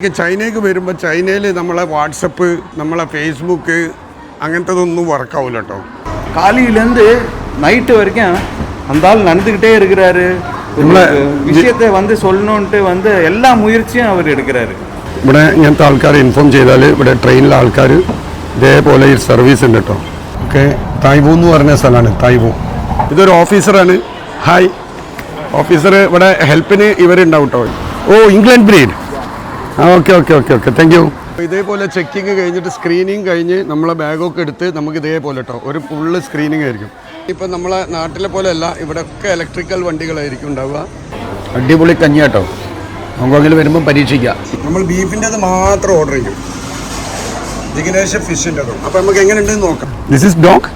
ഈ ചൈനയ്ക്ക് വരുമ്പോൾ ചൈനയിൽ നമ്മളെ വാട്സപ്പ് നമ്മളെ ഫേസ്ബുക്ക് അങ്ങനത്തതൊന്നും വർക്കാവില്ല കേട്ടോ காலையிலேருந்து நைட்டு வரைக்கும் அந்த ஆள் நடந்துக்கிட்டே இருக்கிறாரு നമ്മളെ விஷயத்தை வந்து சொல்லணுன்ட்டு வந்து எல்லா முயற்சியும் அவர் எடுக்கிறாரு ഇവിടെ ഇങ്ങനത്തെ ആൾക്കാർ ഇൻഫോം ചെയ്താൽ ഇവിടെ ട്രെയിനിലെ ആൾക്കാർ ഇതേപോലെ ഈ സർവീസ് ഉണ്ട് കേട്ടോ ഓക്കെ തായ്വൂ എന്ന് പറഞ്ഞ സ്ഥലമാണ് തായ്വൂ ഇതൊരു ഓഫീസറാണ് ഹായ് ഓഫീസർ ഇവിടെ ഹെൽപ്പിന് ഇവരുണ്ടാവും കേട്ടോ ഓ ഇംഗ്ലണ്ട് ബ്രീഡ് ആ okay okay okay okay thank you ഇതേപോലെ ചെക്കിങ് കഴിഞ്ഞിട്ട് സ്ക്രീനിങ് കഴിഞ്ഞ് നമ്മളെ ബാഗൊക്കെ എടുത്ത് നമുക്ക് ഇതേപോലെ കേട്ടോ ഒരു ഫുള്ള് സ്ക്രീനിങ് ആയിരിക്കും. ഇപ്പം നമ്മളെ നാട്ടിലെ പോലെ അല്ല ഇവിടെ ഒക്കെ ഇലക്ട്രിക്കൽ വണ്ടികളായിരിക്കും ഉണ്ടാവുക. അടിപൊളി കഞ്ഞി കേട്ടോ ഹോങ്കോങ്ങിൽ വരുമ്പോൾ പരീക്ഷിക്കാം. നമ്മൾ ബീഫിന്റെത് മാത്രം ഓർഡർ ചെയ്യും. ജിഗ്നേഷ് ഫിഷിന്റെതും അപ്പോൾ നമുക്ക് എങ്ങനെയുണ്ടെന്ന് നോക്കാം. ദിസ് ഇസ് ഡോഗ്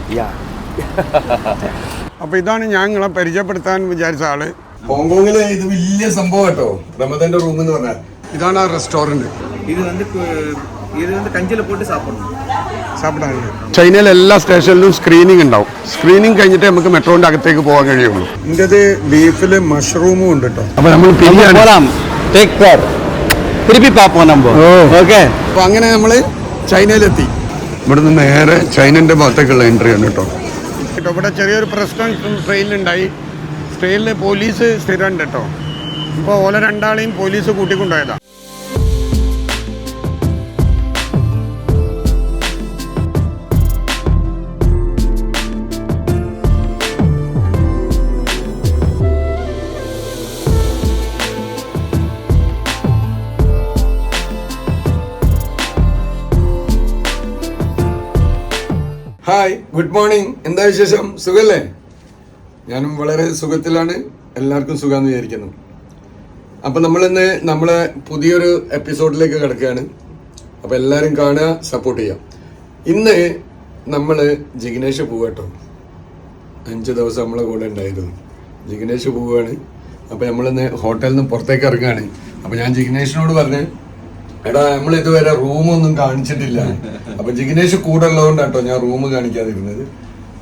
അപ്പോൾ ഇതാണ് ഞാൻ നിങ്ങളെ പരിചയപ്പെടുത്താൻ വിചാരിച്ച ആൾ. ഹോങ്കോങ്ങിൽ ഇത് വലിയ സംഭവം കേട്ടോ റമദന്റെ റൂം എന്ന് പറഞ്ഞാൽ. ഇതാണ് ആ റെസ്റ്റോറൻറ്റ് இது வந்து இது வந்து கஞ்சியில் போட்டு சாப்பிடணும் സാപ്പിടാനില്ല ചൈനയിലെ എല്ലാ സ്റ്റേഷനിലും സ്ക്രീനിങ് ഉണ്ടാവും സ്ക്രീനിങ് കഴിഞ്ഞിട്ട് നമുക്ക് മെട്രോന്റെ അകത്തേക്ക് പോകാൻ കഴിയുള്ളൂ ഇതിൻ്റെ ബീഫിൽ മഷ്റൂമും ഉണ്ട് കേട്ടോ അപ്പോൾ നമ്മൾ ബിരിയാണി போகலாம் டேக் கேர் திருப்பி பார்ப்போம் நம்ம ഓ. ஓகே അപ്പോൾ അങ്ങനെ നമ്മൾ ചൈനയിലെത്തി ഇവിടുന്ന് നേരെ ചൈനൻ്റെ ഭാഗത്തേക്കുള്ള എൻട്രി ആണ് കേട്ടോ കേട്ടോ ഇവിടെ ചെറിയൊരു പ്രശ്നം ട്രെയിനിലുണ്ടായി ട്രെയിനിൽ പോലീസ് സ്ഥിരമുണ്ട് കേട്ടോ ഇപ്പോൾ ഓല രണ്ടാളെയും പോലീസ് കൂട്ടിക്കൊണ്ടുപോയതാണ് ഹായ് ഗുഡ് മോർണിംഗ് എന്താ വിശേഷം? സുഖല്ലേ? ഞാനും വളരെ സുഖത്തിലാണ്. എല്ലാവർക്കും സുഖമെന്ന് വിചാരിക്കുന്നു. അപ്പം നമ്മളിന്ന് നമ്മളെ പുതിയൊരു എപ്പിസോഡിലേക്ക് കിടക്കുകയാണ്. അപ്പം എല്ലാവരും കാണുക സപ്പോർട്ട് ചെയ്യാം ഇന്ന് നമ്മൾ ജിഗ്നേഷ് പോവാട്ടോ. അഞ്ച് ദിവസം നമ്മളെ കൂടെ ഉണ്ടായിരുന്നു. ജിഗ്നേഷ് പോവുകയാണ് അപ്പം നമ്മളിന്ന് ഹോട്ടലിൽ നിന്ന് പുറത്തേക്ക് ഇറങ്ങുകയാണ്. അപ്പം ഞാൻ ജിഗ്നേഷിനോട് പറഞ്ഞു എടാ നമ്മൾ ഇതുവരെ റൂമൊന്നും കാണിച്ചിട്ടില്ല. അപ്പൊ ജിഗ്നേഷ് കൂടെ ഉള്ളതുകൊണ്ടാട്ടോ ഞാൻ റൂം കാണിക്കാതിരുന്നത്.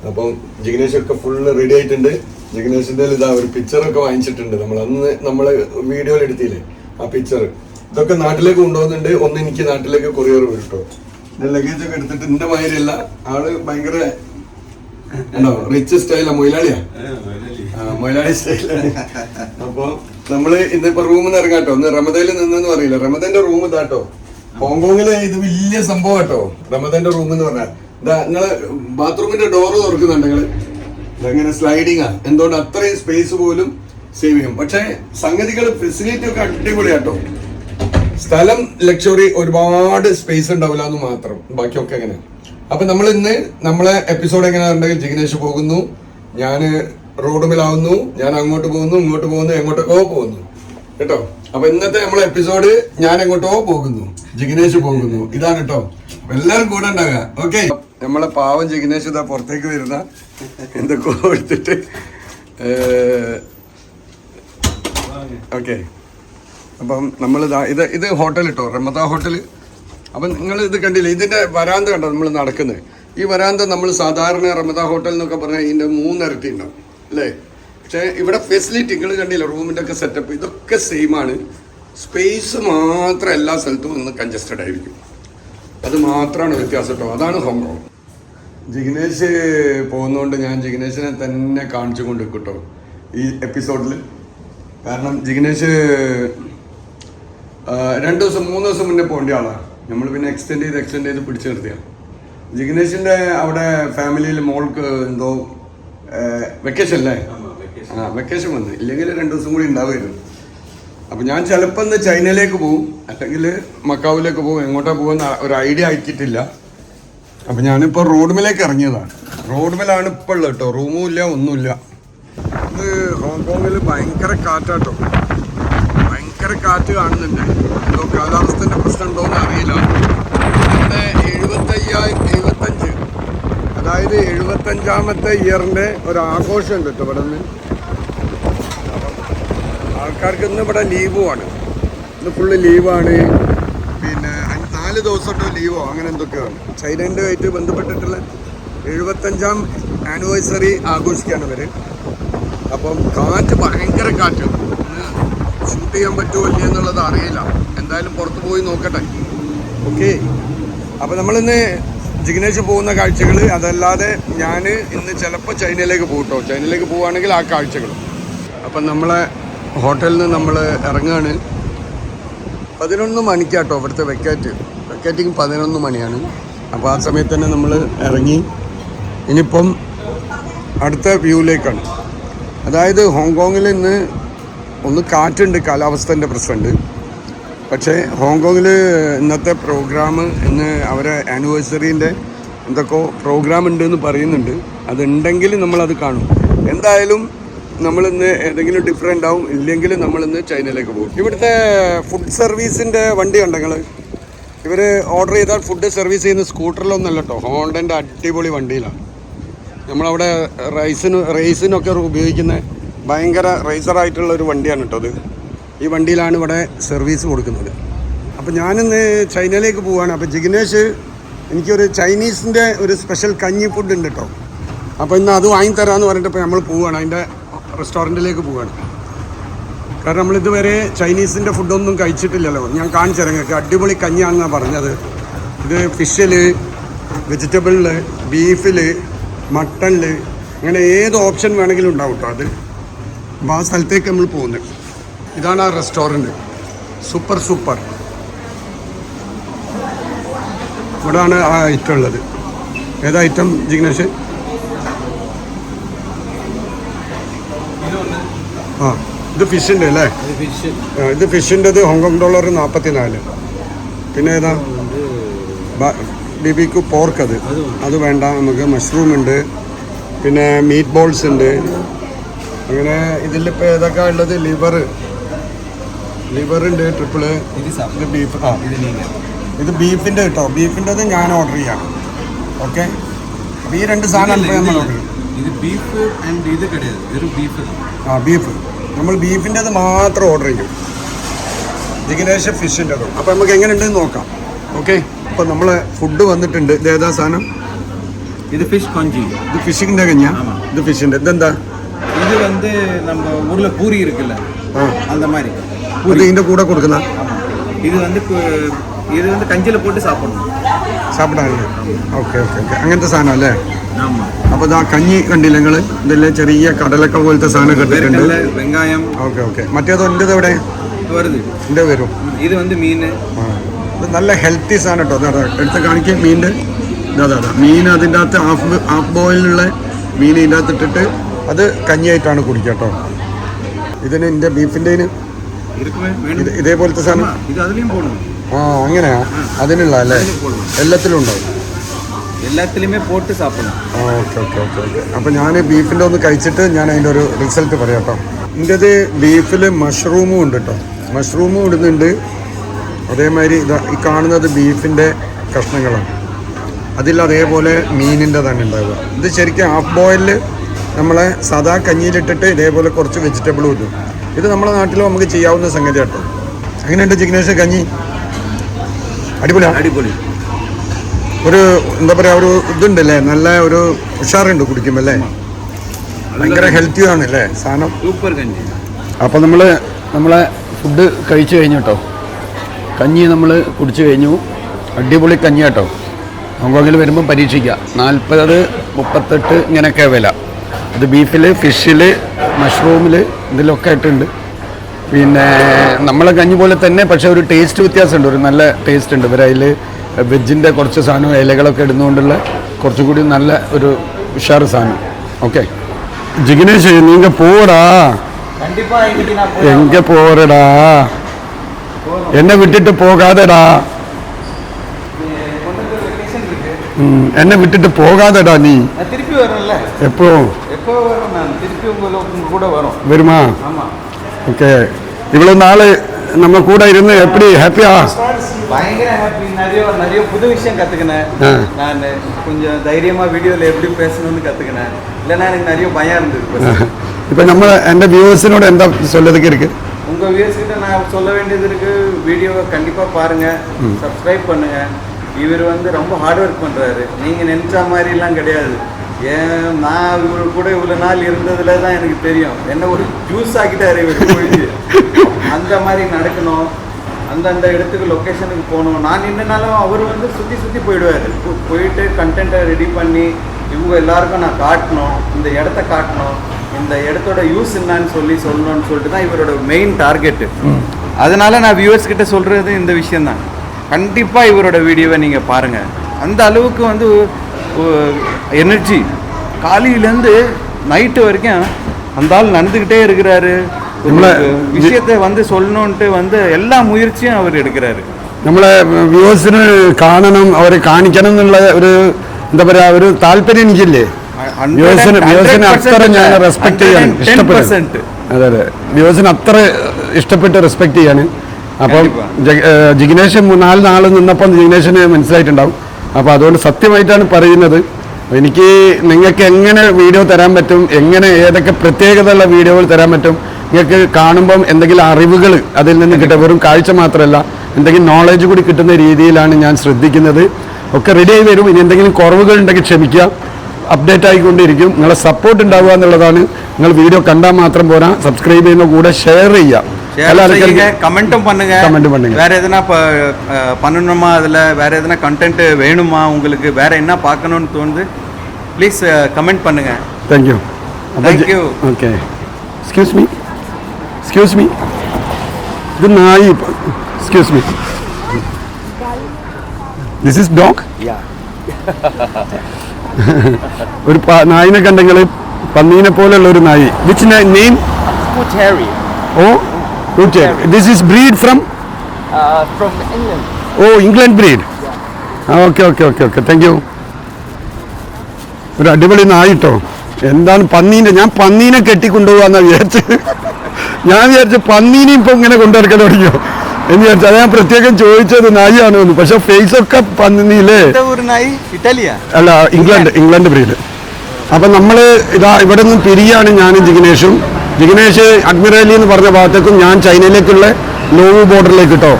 അപ്പം ജിഗ്നേഷ് ഒക്കെ ഫുള്ള് റെഡി ആയിട്ടുണ്ട്. ജിഗ്നേഷിന്റെ ഇതാ ഒരു പിക്ചറൊക്കെ വാങ്ങിച്ചിട്ടുണ്ട്. നമ്മൾ അന്ന് നമ്മൾ വീഡിയോയിൽ എടുത്തില്ലേ? ആ പിക്ചർ ഇതൊക്കെ നാട്ടിലേക്ക് കൊണ്ടുപോകുന്നുണ്ട്. ഒന്ന് എനിക്ക് നാട്ടിലേക്ക് കൊറിയർ വരും കേട്ടോ ലഗേജ് ഒക്കെ എടുത്തിട്ട് എന്റെ മാതിരിയല്ല. ആൾ ഭയങ്കര ഉണ്ടോ? റിച്ച് സ്റ്റൈലാ മൊയിലാളിയാ? മൊയിലാളി. സ്റ്റൈലാണ് അപ്പൊ നമ്മൾ ഇന്നിപ്പോ റൂമിൽ നിന്ന് ഇറങ്ങാട്ടോ ഒന്ന് റമദയിൽ നിന്നെന്ന് പറയില്ല. റമദന്റെ റൂം ഇതാട്ടോ ഹോങ്കോങ്ങിലെ ഇത് വലിയ സംഭവം കേട്ടോ. റമദന്റെ റൂം എന്ന് പറഞ്ഞാൽ ഇതാ നിങ്ങൾ ബാത്റൂമിന്റെ ഡോറ് തുറക്കുന്നുണ്ട് നിങ്ങൾ. ഇതങ്ങനെ സ്ലൈഡിങ് ആ. എന്തുകൊണ്ട് അത്രയും സ്പേസ് പോലും സേവ് ചെയ്യും. പക്ഷേ സംഗതികൾ ഫെസിലിറ്റി ഒക്കെ അടിപൊളിയാട്ടോ സ്ഥലം ലക്ഷറി ഒരുപാട് സ്പേസ് ഉണ്ടാവില്ല എന്ന് മാത്രം. ബാക്കിയൊക്കെ എങ്ങനെ അപ്പൊ നമ്മൾ ഇന്ന് നമ്മളെ എപ്പിസോഡ് എങ്ങനെയാണെന്നുണ്ടെങ്കിൽ ജിഗ്നേഷ് പോകുന്നു. ഞാൻ റോഡുമിലാവുന്നു. ഞാൻ അങ്ങോട്ട് പോകുന്നു ഇങ്ങോട്ട് പോകുന്നു എങ്ങോട്ടൊക്കെ പോകുന്നു. കേട്ടോ? അപ്പൊ ഇന്നത്തെ നമ്മളെ എപ്പിസോഡ് ഞാൻ എങ്ങോട്ടോ പോകുന്നു. ജിഗ്നേഷ് പോകുന്നു. ഇതാണ് കേട്ടോ. എല്ലാവരും കൂടെ ഉണ്ടാകുക ഓക്കെ നമ്മളെ പാവം ജിഗ്നേഷ് ഇതാ പുറത്തേക്ക് വരുന്ന. എന്തൊക്കെ എടുത്തിട്ട് ഓക്കെ അപ്പം നമ്മൾ ഇത് ഇത് ഹോട്ടൽ കേട്ടോ റമദ ഹോട്ടൽ അപ്പം നിങ്ങൾ ഇത് കണ്ടില്ലേ? ഇതിന്റെ വരാന്ത കണ്ടോ നമ്മൾ നടക്കുന്നത്. ഈ വരാന്ത നമ്മൾ സാധാരണ റമദ ഹോട്ടൽ എന്നൊക്കെ പറഞ്ഞാൽ ഇതിന്റെ മൂന്നിരട്ടി ഉണ്ടാവും. അല്ലേ? പക്ഷേ ഇവിടെ ഫെസിലിറ്റി നിങ്ങൾ കണ്ടില്ല? റൂമിന്റെ ഒക്കെ സെറ്റപ്പ് ഇതൊക്കെ സെയിം ആണ്. സ്പേസ് മാത്രം എല്ലാ സ്ഥലത്തും ഒന്ന് കൺജസ്റ്റഡ് ആയിരിക്കും. അത് മാത്രമാണ് വ്യത്യാസം കേട്ടോ അതാണ് ഹോങ്കോങ് ജിഗ്നേഷ് പോകുന്നതുകൊണ്ട് ഞാൻ ജിഗ്നേഷിനെ തന്നെ കാണിച്ചു കൊണ്ട് കേട്ടോ ഈ എപ്പിസോഡിൽ കാരണം ജിഗ്നേഷ് രണ്ട് ദിവസം മൂന്ന് ദിവസം മുന്നേ പോകേണ്ട ആളാണ് നമ്മൾ പിന്നെ എക്സ്റ്റെൻഡ് ചെയ്ത് എക്സ്റ്റെൻഡ് ചെയ്ത് പിടിച്ചു നിർത്തിയാണ് ജിഗ്നേഷിന്റെ അവിടെ ഫാമിലിയിൽ മോൾക്ക് എന്തോ വെക്കേഷൻ അല്ലേ? ആ വെക്കേഷൻ വന്ന്. ഇല്ലെങ്കിൽ രണ്ട് ദിവസം കൂടി ഉണ്ടാവുമായിരുന്നു. അപ്പം ഞാൻ ചിലപ്പോൾ ഇന്ന് ചൈനയിലേക്ക് പോകും അല്ലെങ്കിൽ മക്കാവിലേക്ക് പോകും എങ്ങോട്ടാ പോകുന്ന ഒരു ഐഡിയ ആക്കിയിട്ടില്ല അപ്പം ഞാനിപ്പോൾ റോഡുമിലേക്ക് ഇറങ്ങിയതാണ്. റോഡ്മിലാണ് ഇപ്പോൾ ഉള്ളത് കേട്ടോ. റൂമും ഇല്ല ഒന്നുമില്ല. ഇത് ഹോങ്കോങ്ങിൽ ഭയങ്കര കാറ്റാട്ടോ. ഭയങ്കര കാറ്റ് കാണുന്നുണ്ട്. എന്തോ കാലാവസ്ഥന്റെ പ്രശ്നം ഉണ്ടോയെന്ന് അറിയില്ല. പിന്നെ എഴുപത്തയ്യായിരം എഴുപത്തഞ്ച്. അതായത് എഴുപത്തഞ്ചാമത്തെ ഇയറിന്റെ ഒരു ആഘോഷമുണ്ട് കേട്ടോ ഇവിടെ നിന്ന് ആൾക്കാർക്ക് ഇന്ന് ഇവിടെ ലീവുമാണ്. ഇന്ന് ഫുള്ള് ലീവാണ്. പിന്നെ നാല് ദിവസമായിട്ടോ ലീവോ അങ്ങനെ എന്തൊക്കെയാണ്. ചൈനന്റെ ആയിട്ട് ബന്ധപ്പെട്ടിട്ടുള്ള എഴുപത്തഞ്ചാം ആനിവേഴ്സറി ആഘോഷിക്കുകയാണ് ഇവർ അപ്പം കാറ്റ് ഭയങ്കര കാറ്റ് ഇന്ന് ഷൂട്ട് ചെയ്യാൻ പറ്റുമോ ഇല്ല എന്നുള്ളത് അറിയില്ല. എന്തായാലും പുറത്ത് പോയി നോക്കട്ടെ. ഓക്കെ. അപ്പോൾ നമ്മളിന്ന് ജിഗ്നേഷ് പോകുന്ന കാഴ്ചകൾ അതല്ലാതെ ഞാൻ ഇന്ന് ചിലപ്പോൾ ചൈനയിലേക്ക് പോകട്ടോ ചൈനയിലേക്ക് പോവുകയാണെങ്കിൽ ആ കാഴ്ചകൾ അപ്പം നമ്മളെ ഹോട്ടലിൽ നിന്ന് നമ്മൾ ഇറങ്ങുകയാണ് പതിനൊന്ന് മണിക്കാട്ടോ ഇവിടുത്തെ വെക്കാറ്റ് വെക്കാറ്റിങ് പതിനൊന്ന് മണിയാണ്. അപ്പോൾ ആ സമയത്ത് തന്നെ നമ്മൾ ഇറങ്ങി. ഇനിയിപ്പം അടുത്ത വ്യൂവിലേക്കാണ് അതായത് ഹോങ്കോങ്ങിൽ ഇന്ന് ഒന്ന് കാറ്റുണ്ട് കാലാവസ്ഥേന്റെ പ്രശ്നമുണ്ട്. പക്ഷേ ഹോങ്കോങ്ങിൽ ഇന്നത്തെ പ്രോഗ്രാം ഇന്ന് അവരെ ആനിവേഴ്സറീന്റെ എന്തൊക്കെയോ പ്രോഗ്രാം ഉണ്ട് എന്ന് പറയുന്നുണ്ട്. അതുണ്ടെങ്കിൽ നമ്മളത് കാണും. എന്തായാലും നമ്മളിന്ന് ഏതെങ്കിലും ഡിഫറെന്റ് ആവും. ഇല്ലെങ്കിൽ നമ്മളിന്ന് ചൈനയിലേക്ക് പോകും. ഇവിടുത്തെ ഫുഡ് സർവീസിന്റെ വണ്ടി ഉണ്ടെങ്കിൽ ഇവർ ഓർഡർ ചെയ്താൽ ഫുഡ് സർവീസ് ചെയ്യുന്ന സ്കൂട്ടറിലൊന്നല്ല കേട്ടോ ഹോണ്ടന്റെ അടിപൊളി വണ്ടിയിലാണ്. നമ്മളവിടെ റൈസിന് റൈസിനൊക്കെ ഉപയോഗിക്കുന്ന ഭയങ്കര റേസറായിട്ടുള്ള ഒരു വണ്ടിയാണ് കേട്ടോ അത്. ഈ വണ്ടിയിലാണ് ഇവിടെ സർവീസ് കൊടുക്കുന്നത്. അപ്പോൾ ഞാനിന്ന് ചൈനയിലേക്ക് പോവുകയാണ് അപ്പോൾ ജിഗ്നേഷ് എനിക്കൊരു ചൈനീസിന്റെ ഒരു സ്പെഷ്യൽ കഞ്ഞി ഫുഡ് ഉണ്ട് കേട്ടോ അപ്പോൾ ഇന്ന് അത് വാങ്ങിത്തരാമെന്ന് പറഞ്ഞിട്ട് ഇപ്പോൾ നമ്മൾ പോവുകയാണ് അതിന്റെ റെസ്റ്റോറന്റിലേക്ക് പോവുകയാണ് കാരണം നമ്മളിതുവരെ ചൈനീസിന്റെ ഫുഡൊന്നും കഴിച്ചിട്ടില്ലല്ലോ. ഞാൻ കാണിച്ചു നിങ്ങൾക്ക്. അടിപൊളി കഞ്ഞിയാണെന്നാണ് പറഞ്ഞത്. ഇത് ഫിഷിൽ വെജിറ്റബിളിൽ ബീഫിൽ മട്ടണിൽ അങ്ങനെ ഏത് ഓപ്ഷൻ വേണമെങ്കിലും ഉണ്ടാവും കേട്ടോ അത്. അപ്പോൾ ആ സ്ഥലത്തേക്ക് നമ്മൾ പോകുന്നത് ഇതാണ് ആ റെസ്റ്റോറന്റ് സൂപ്പർ സൂപ്പർ ഇവിടാണ് ആ ഐറ്റം ഉള്ളത്. ഏതാ ഐറ്റം ജിഗ്നേഷ്? ആ ഇത് ഫിഷിന്റെ അല്ലേ? ആ, ഇത് ഫിഷിന്റെത് ഹോങ്കോങ് ഡോളർ നാൽപ്പത്തി നാല് പിന്നെ ഏതാ? ബിബിക്ക് പോർക്ക് അത്. അത് വേണ്ട. നമുക്ക് മഷ്റൂം ഉണ്ട്. പിന്നെ മീറ്റ് ബോൾസ് ഉണ്ട്. ഇങ്ങനെ ഇതിലിപ്പോൾ ഏതൊക്കെ ഉള്ളത്? ലിവർ ലിവർ ഉണ്ട് ട്രിപ്പിൾ ഇത് ബീഫ് ആ. ഇത് ബീഫിന്റെ കിട്ടോ. ബീഫിന്റെ ഞാൻ ഓർഡർ ചെയ്യാം ഓക്കെ ഈ രണ്ട് സാധനം നമ്മൾ ഇത് ബീഫ് ആൻഡ് ഇത് ബീഫ് ആ ബീഫ് നമ്മൾ ബീഫിന്റെ മാത്രം ഓർഡർ ചെയ്യും. ജിഗ്നേഷ് ഫിഷിന്റെ അപ്പോൾ നമുക്ക് എങ്ങനെയുണ്ടെന്ന് നോക്കാം. ഓക്കെ അപ്പോൾ നമ്മൾ ഫുഡ് വന്നിട്ടുണ്ട്. ഇത് ഏതാ സാധനം? ഇത് ഫിഷ് കൊഞ്ചി ഇത് ഫിഷിന്റെ കഞ്ഞ ഇത് ഫിഷിന്റെ ഇതെന്താ? இது வந்து நம்ம ஊர்ல பூரி இருக்குல்ல ആ அந்த மாதிரி ഇത് ഇതിൻ്റെ കൂടെ കൊടുക്കുന്ന ஆமா இது வந்து கு- இது வந்து கஞ்சில போட்டு சாப்பிடணும் സാപ്പിടാനല്ലേ ഓക്കെ ഓക്കെ ഓക്കെ അങ്ങനത്തെ സാധനം അല്ലേ ஆமா അപ്പോൾ ഇതാ കഞ്ഞി കണ്ടില്ല നിങ്ങൾ ഇതിലെ ചെറിയ കടലക്ക പോലത്തെ സാധനം കണ്ടിട്ടുണ്ട് வேர்க்கடலை வெங்காயம் ഓക്കെ ഓക്കെ മറ്റേതോ എൻ്റെത് എവിടെ வருது എൻ്റെ വരും இது வந்து மீன் ആ. ഇത് നല്ല ഹെൽത്തി സാധനം കേട്ടോ അതാ എടുത്ത് കാണിക്കുക മീനിൻ്റെ ഇതാ അതാ, അതാ മീൻ അതിൻ്റെ അകത്ത് ഹാഫ് ഹാഫ് ബോയിലുള്ള മീൻ ഇതിൻ്റെ അകത്ത് ഇട്ടിട്ട് അത് കഞ്ഞിയായിട്ടാണ് കുടിക്കുക കേട്ടോ. ഇതിന് എന്റെ ബീഫിന്റെ ഇതേപോലത്തെ സാധനം ആ അങ്ങനെയാ? അതിനുള്ള അല്ലേ? എല്ലാത്തിലും ഉണ്ടാവും എല്ലാത്തിലുമേ പോട്ട് സാപ്പിടണം. ഓക്കെ ഓക്കെ ഓക്കെ അപ്പോൾ ഞാൻ ബീഫിന്റെ ഒന്ന് കഴിച്ചിട്ട് ഞാൻ അതിന്റെ ഒരു റിസൾട്ട് പറയാം കേട്ടോ. ബീഫിൽ മഷ്റൂമും ഉണ്ട് കേട്ടോ. മഷ്റൂമും ഇടുന്നുണ്ട്. അതേമാതിരി ഇതാ ഈ കാണുന്നത് ബീഫിന്റെ കഷ്ണങ്ങളാണ്. അതിൽ അതേപോലെ മീനിന്റെ തന്നെ ഉണ്ടാവുക. ഇത് ശരിക്കും ഹാഫ് ബോയിലിൽ നമ്മളെ സാധാ കഞ്ഞിയിലിട്ടിട്ട് ഇതേപോലെ കുറച്ച് വെജിറ്റബിളും ഇടും ഇത് നമ്മുടെ നാട്ടിലും നമുക്ക് ചെയ്യാവുന്ന സംഗതി കേട്ടോ. അങ്ങനെയുണ്ട് ജിഗ്നേഷ് കഞ്ഞി? അടിപൊളിയാണ് അടിപൊളി. ഒരു എന്താ പറയുക ഒരു ഇതുണ്ടല്ലേ നല്ല ഒരു ഉഷാറുണ്ട് കുടിക്കുമ്പോൾ അല്ലേ ഭയങ്കര ഹെൽത്തി ആണ് അല്ലേ സാധനം? സൂപ്പർ കഞ്ഞി. അപ്പോൾ നമ്മൾ നമ്മളെ ഫുഡ് കഴിച്ചു കഴിഞ്ഞു കേട്ടോ. കഞ്ഞി നമ്മൾ കുടിച്ചു കഴിഞ്ഞു. അടിപൊളി കഞ്ഞി കേട്ടോ. ഹോങ്കോങ്ങിൽ വരുമ്പോൾ പരീക്ഷിക്കുക നാൽപ്പത് മുപ്പത്തെട്ട് ഇങ്ങനെയൊക്കെ വില. ഇത് ബീഫിൽ ഫിഷിൽ മഷ്റൂമിൽ ഇതിലൊക്കെ ആയിട്ടുണ്ട്. പിന്നെ നമ്മളെ കഞ്ഞി പോലെ തന്നെ പക്ഷേ ഒരു ടേസ്റ്റ് വ്യത്യാസമുണ്ട്. ഒരു നല്ല ടേസ്റ്റ് ഉണ്ട്. ഇവരതിൽ വെജിന്റെ കുറച്ച് സാധനം ഇലകളൊക്കെ ഇടുന്നുകൊണ്ടുള്ള കുറച്ചും കൂടി നല്ല ഒരു ഉഷാറ് സാധനം. ഓക്കെ ജിഗ്നേഷ് നിങ്ങൾ പോടാ എങ്ക പോരടാ എന്നെ വിട്ടിട്ട് പോകാതെടാ. என்ன விட்டுட்டு போகாதடா ம், என்ன விட்டுட்டு போகாதடா நீ. நான் திருப்பி வரேன்ல. எப்போ? எப்போ வரும் நான்? திருப்பி உங்களுக்கு உங்க கூட வரும். வருமா? ஆமா. ஓகே. இவ்வளவு நாள் நம்ம கூட இருந்து எப்படி? ஹாப்பியா பயங்கர ஹாப்பி நிறைய நிறைய புது விஷயம் கத்துக்கினேன். நான் கொஞ்சம் தைரியமா வீடியோல எப்படி பேசணும்னு கத்துக்கினேன். இல்லைன்னா எனக்கு நிறைய பயம் இருந்தது இப்போ. நம்ம எந்த வியூவர்ஸினோட எந்த சொல்லதுக்கு இருக்கு? உங்க வியூஸ் கிட்ட நான் சொல்ல வேண்டியது இருக்கு. வீடியோவை கண்டிப்பா பாருங்க. சப்ஸ்கிரைப் பண்ணுங்க. இவர் வந்து ரொம்ப ஹார்ட் ஒர்க் பண்றாரு. நீங்க நினைச்ச மாதிரி எல்லாம் கிடையாது. ஏன் நான் இவர் கூட இவ்வளோ நாள் இருந்ததுல தான் எனக்கு தெரியும். என்ன ஒரு ஜூஸ் ஆக்கிட்டாரு இவர் போயிட்டு. அந்த மாதிரி நடக்கணும். அந்தந்த இடத்துக்கு லொக்கேஷனுக்கு போகணும். நான் நின்றனாலும் அவர் வந்து சுற்றி சுற்றி போயிடுவார். போயிட்டு கண்டென்ட்டை ரெடி பண்ணி இவங்க எல்லாருக்கும் நான் காட்டணும். இந்த இடத்த காட்டணும். இந்த இடத்தோட யூஸ் என்னன்னு சொல்லி சொல்லணும்னு சொல்லிட்டு தான் இவரோட மெயின் டார்கெட்டு அதனால நான் வியூவர்ஸ் கிட்ட சொல்கிறது இந்த விஷயம்தான். கண்டிப்பாக இவரோட வீடியோவை நீங்கள் பாருங்கள் அந்த அளவுக்கு வந்து எனர்ஜி காலையிலேருந்து நைட்டு வரைக்கும் அந்த ஆள் நடந்துக்கிட்டே இருக்கிறாரு விஷயத்தை வந்து சொல்லணுன்ட்டு வந்து எல்லா முயற்சியும் அவர் எடுக்கிறாரு നമ്മളെ വ്യൂവേഴ്സിന് കാണണം അവരെ കാണിക്കണം എന്നുള്ള ഒരു എന്താ പറയാ ഒരു താല്പര്യം എനിക്കില്ലേ വ്യൂവേഴ്സിന് വ്യൂവേഴ്സിന് അത്ര ഞാൻ റെസ്പെക്ട് ചെയ്യാണ് ഇഷ്ടപ്പെട്ടു അതെ അതെ വ്യൂവേഴ്സിന് അത്ര ഇഷ്ടപ്പെട്ട് റെസ്പെക്ട് ചെയ്യാണ് അപ്പം ജിഗ്നേഷ് നാല് നാൾ നിന്നപ്പം ജിഗ്നേഷിന് മനസ്സിലായിട്ടുണ്ടാവും. അപ്പോൾ അതുകൊണ്ട് സത്യമായിട്ടാണ് പറയുന്നത്. എനിക്ക് നിങ്ങൾക്ക് എങ്ങനെ വീഡിയോ തരാൻ പറ്റും എങ്ങനെ ഏതൊക്കെ പ്രത്യേകതയുള്ള വീഡിയോകൾ തരാൻ പറ്റും നിങ്ങൾക്ക് കാണുമ്പം എന്തെങ്കിലും അറിവുകൾ അതിൽ നിന്ന് കിട്ടുക വെറും കാഴ്ച മാത്രമല്ല എന്തെങ്കിലും നോളജ് കൂടി കിട്ടുന്ന രീതിയിലാണ് ഞാൻ ശ്രദ്ധിക്കുന്നത്. ഒക്കെ റെഡി ആയി വരും. ഇനി എന്തെങ്കിലും കുറവുകൾ ഉണ്ടെങ്കിൽ ക്ഷമിക്കുക. അപ്ഡേറ്റ് ആയിക്കൊണ്ടിരിക്കും. നിങ്ങളെ സപ്പോർട്ട് ഉണ്ടാവുക എന്നുള്ളതാണ്. നിങ്ങൾ വീഡിയോ കണ്ടാൽ മാത്രം പോരാ. സബ്സ്ക്രൈബ് ചെയ്യുന്ന കൂടെ ഷെയർ ചെയ്യുക. ஷேர் செய்யுங்க கமெண்ட்டும் பண்ணுங்க Comment பண்ணுங்க. வேற எதனா ப- அஹ் பண்ணணுமா அதில் வேற எதனா கண்டென்ட் வேணுமா உங்களுக்கு வேற என்ன பார்க்கணும்னு தோணுது ப்ளீஸ் கமெண்ட் பண்ணுங்க thank you Thank you. Okay excuse me excuse me ഇത് നായി excuse me this is dog ഒരു പ- നായിനെ കണ്ടെങ്കിൽ പന്നീനെ പോലെയുള്ള ഒരു നായി വിച്ച് നെയിം Terrier തീർച്ചയായും this is breed from from England oh England breed okay okay okay okay thank you ഒരു അടിപൊളി നായിട്ടോ എന്താണ് പന്നീന്റെ ഞാൻ പന്നീനെ കെട്ടിക്കൊണ്ടുപോകാന്നാണ് വിചാരിച്ച്. ഞാൻ വിചാരിച്ചു പന്നീനെ ഇപ്പം ഇങ്ങനെ കൊണ്ടുവരക്കാൻ തുടങ്ങിയോ? എന്ന് വിചാരിച്ചു അത് ഞാൻ പ്രത്യേകം ചോദിച്ചത് നായിയാണോ എന്ന്. പക്ഷെ ഫേസ് ഒക്കെ പന്നിയില്ലേ അല്ല ഇംഗ്ലണ്ട് ഇംഗ്ലണ്ട് ബ്രീഡ് അപ്പം നമ്മൾ ഇതാ ഇവിടെ നിന്ന് പിരിയാണ് ഞാനും ജിഗ്നേഷും. ജിഗ്നേഷ് അഡ്മിറാലി എന്ന് പറഞ്ഞ ഭാഗത്തേക്കും ഞാൻ ചൈനയിലേക്കുള്ള ലോവ് ബോർഡറിലേക്ക് കിട്ടോ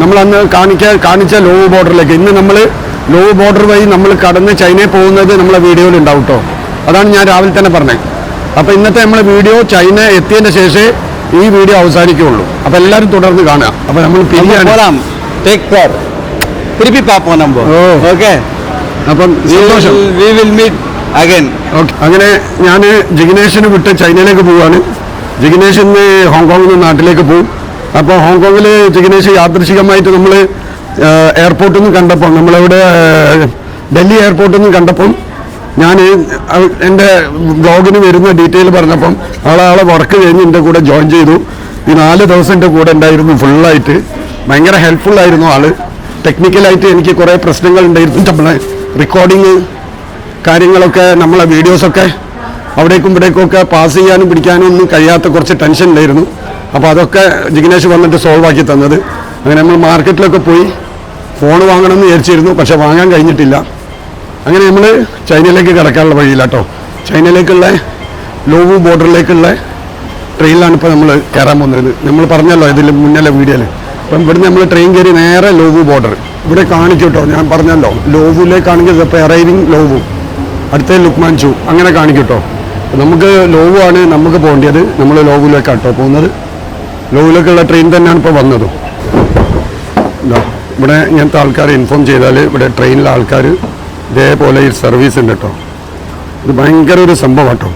നമ്മൾ അന്ന് കാണിക്കാൻ കാണിച്ച ലോവ് ബോർഡറിലേക്ക്. ഇന്ന് നമ്മൾ ലോവ് ബോർഡർ വഴി നമ്മൾ കടന്ന് ചൈനയിൽ പോകുന്നത് നമ്മളെ വീഡിയോയിൽ ഉണ്ടാവും കേട്ടോ അതാണ് ഞാൻ രാവിലെ തന്നെ പറഞ്ഞത്. അപ്പോൾ ഇന്നത്തെ നമ്മളെ വീഡിയോ ചൈന എത്തിയതിന്റെ ശേഷമേ ഈ വീഡിയോ അവസാനിക്കുകയുള്ളൂ. അപ്പോൾ എല്ലാവരും തുടർന്ന് കാണുക. അപ്പോൾ നമ്മൾ ടേക്ക് കെയർ പാപ്പോ നമ്പർ അപ്പം മീറ്റ് അങ്ങനെ ഞാൻ ജിഗ്നേഷിന് വിട്ട് ചൈനയിലേക്ക് പോവാണ്. ജിഗ്നേഷ് ഇന്ന് ഹോങ്കോങ്ങിൽ നിന്ന് നാട്ടിലേക്ക് പോകും അപ്പോൾ ഹോങ്കോങ്ങിൽ ജിഗ്നേഷ് യാദൃശികമായിട്ട് നമ്മൾ എയർപോർട്ടിൽ നിന്ന് കണ്ടപ്പോൾ നമ്മളിവിടെ ഡൽഹി എയർപോർട്ടിൽ നിന്ന് കണ്ടപ്പം ഞാൻ എന്റെ ബ്ലോഗിന് വരുന്ന ഡീറ്റെയിൽ പറഞ്ഞപ്പം ആളാളെ വർക്ക് കഴിഞ്ഞ് എന്റെ കൂടെ ജോയിൻ ചെയ്തു. ഈ നാല് ദിവസം എന്റെ കൂടെ ഉണ്ടായിരുന്നു ഫുള്ളായിട്ട് ഭയങ്കര ഹെൽപ്ഫുൾ ആയിരുന്നു ആൾ. ടെക്നിക്കലായിട്ട് എനിക്ക് കുറേ പ്രശ്നങ്ങൾ ഉണ്ടായിരുന്നു. നമ്മളെ റെക്കോർഡിങ് കാര്യങ്ങളൊക്കെ നമ്മളെ വീഡിയോസൊക്കെ അവിടേക്കും ഇവിടേക്കും ഒക്കെ പാസ് ചെയ്യാനും പിടിക്കാനും ഒന്നും കഴിയാത്ത കുറച്ച് ടെൻഷൻ ഉണ്ടായിരുന്നു. അപ്പോൾ അതൊക്കെ ജിഗ്നേഷ് വന്നിട്ട് സോൾവ് ആക്കി തന്നത്. അങ്ങനെ നമ്മൾ മാർക്കറ്റിലൊക്കെ പോയി ഫോൺ വാങ്ങണമെന്ന് വിചാരിച്ചിരുന്നു പക്ഷെ വാങ്ങാൻ കഴിഞ്ഞിട്ടില്ല. അങ്ങനെ നമ്മൾ ചൈനയിലേക്ക് കിടക്കാനുള്ള വഴിയില്ല കേട്ടോ ചൈനയിലേക്കുള്ള ലോവു ബോർഡറിലേക്കുള്ള ട്രെയിനിലാണ് ഇപ്പോൾ നമ്മൾ കയറാൻ പോകുന്നത്. നമ്മൾ പറഞ്ഞല്ലോ ഇതിൽ മുന്നിലെ വീഡിയോയിൽ അപ്പം ഇവിടുന്ന് നമ്മൾ ട്രെയിൻ കയറി നേരെ ലോവു ബോർഡർ. ഇവിടെ കാണിക്കും കേട്ടോ ഞാൻ പറഞ്ഞല്ലോ. ലോവുലേക്കാണെങ്കിൽ ഇപ്പോൾ അറൈവിങ് ലോവു. അടുത്ത ലുക്മാൻചു. അങ്ങനെ കാണിക്കും കേട്ടോ നമുക്ക് ലോവുമാണ് നമുക്ക് പോകേണ്ടത്. നമ്മൾ ലോവിലേക്കാണ് കേട്ടോ പോകുന്നത്. ലോവിലേക്കുള്ള ട്രെയിൻ തന്നെയാണ് ഇപ്പോൾ വന്നതും. ഇവിടെ ഇങ്ങനത്തെ ആൾക്കാർ ഇൻഫോം ചെയ്താൽ ഇവിടെ ട്രെയിനിലെ ആൾക്കാർ ഇതേപോലെ ഈ സർവീസ് ഉണ്ട് കേട്ടോ ഇത് ഭയങ്കര ഒരു സംഭവം കേട്ടോ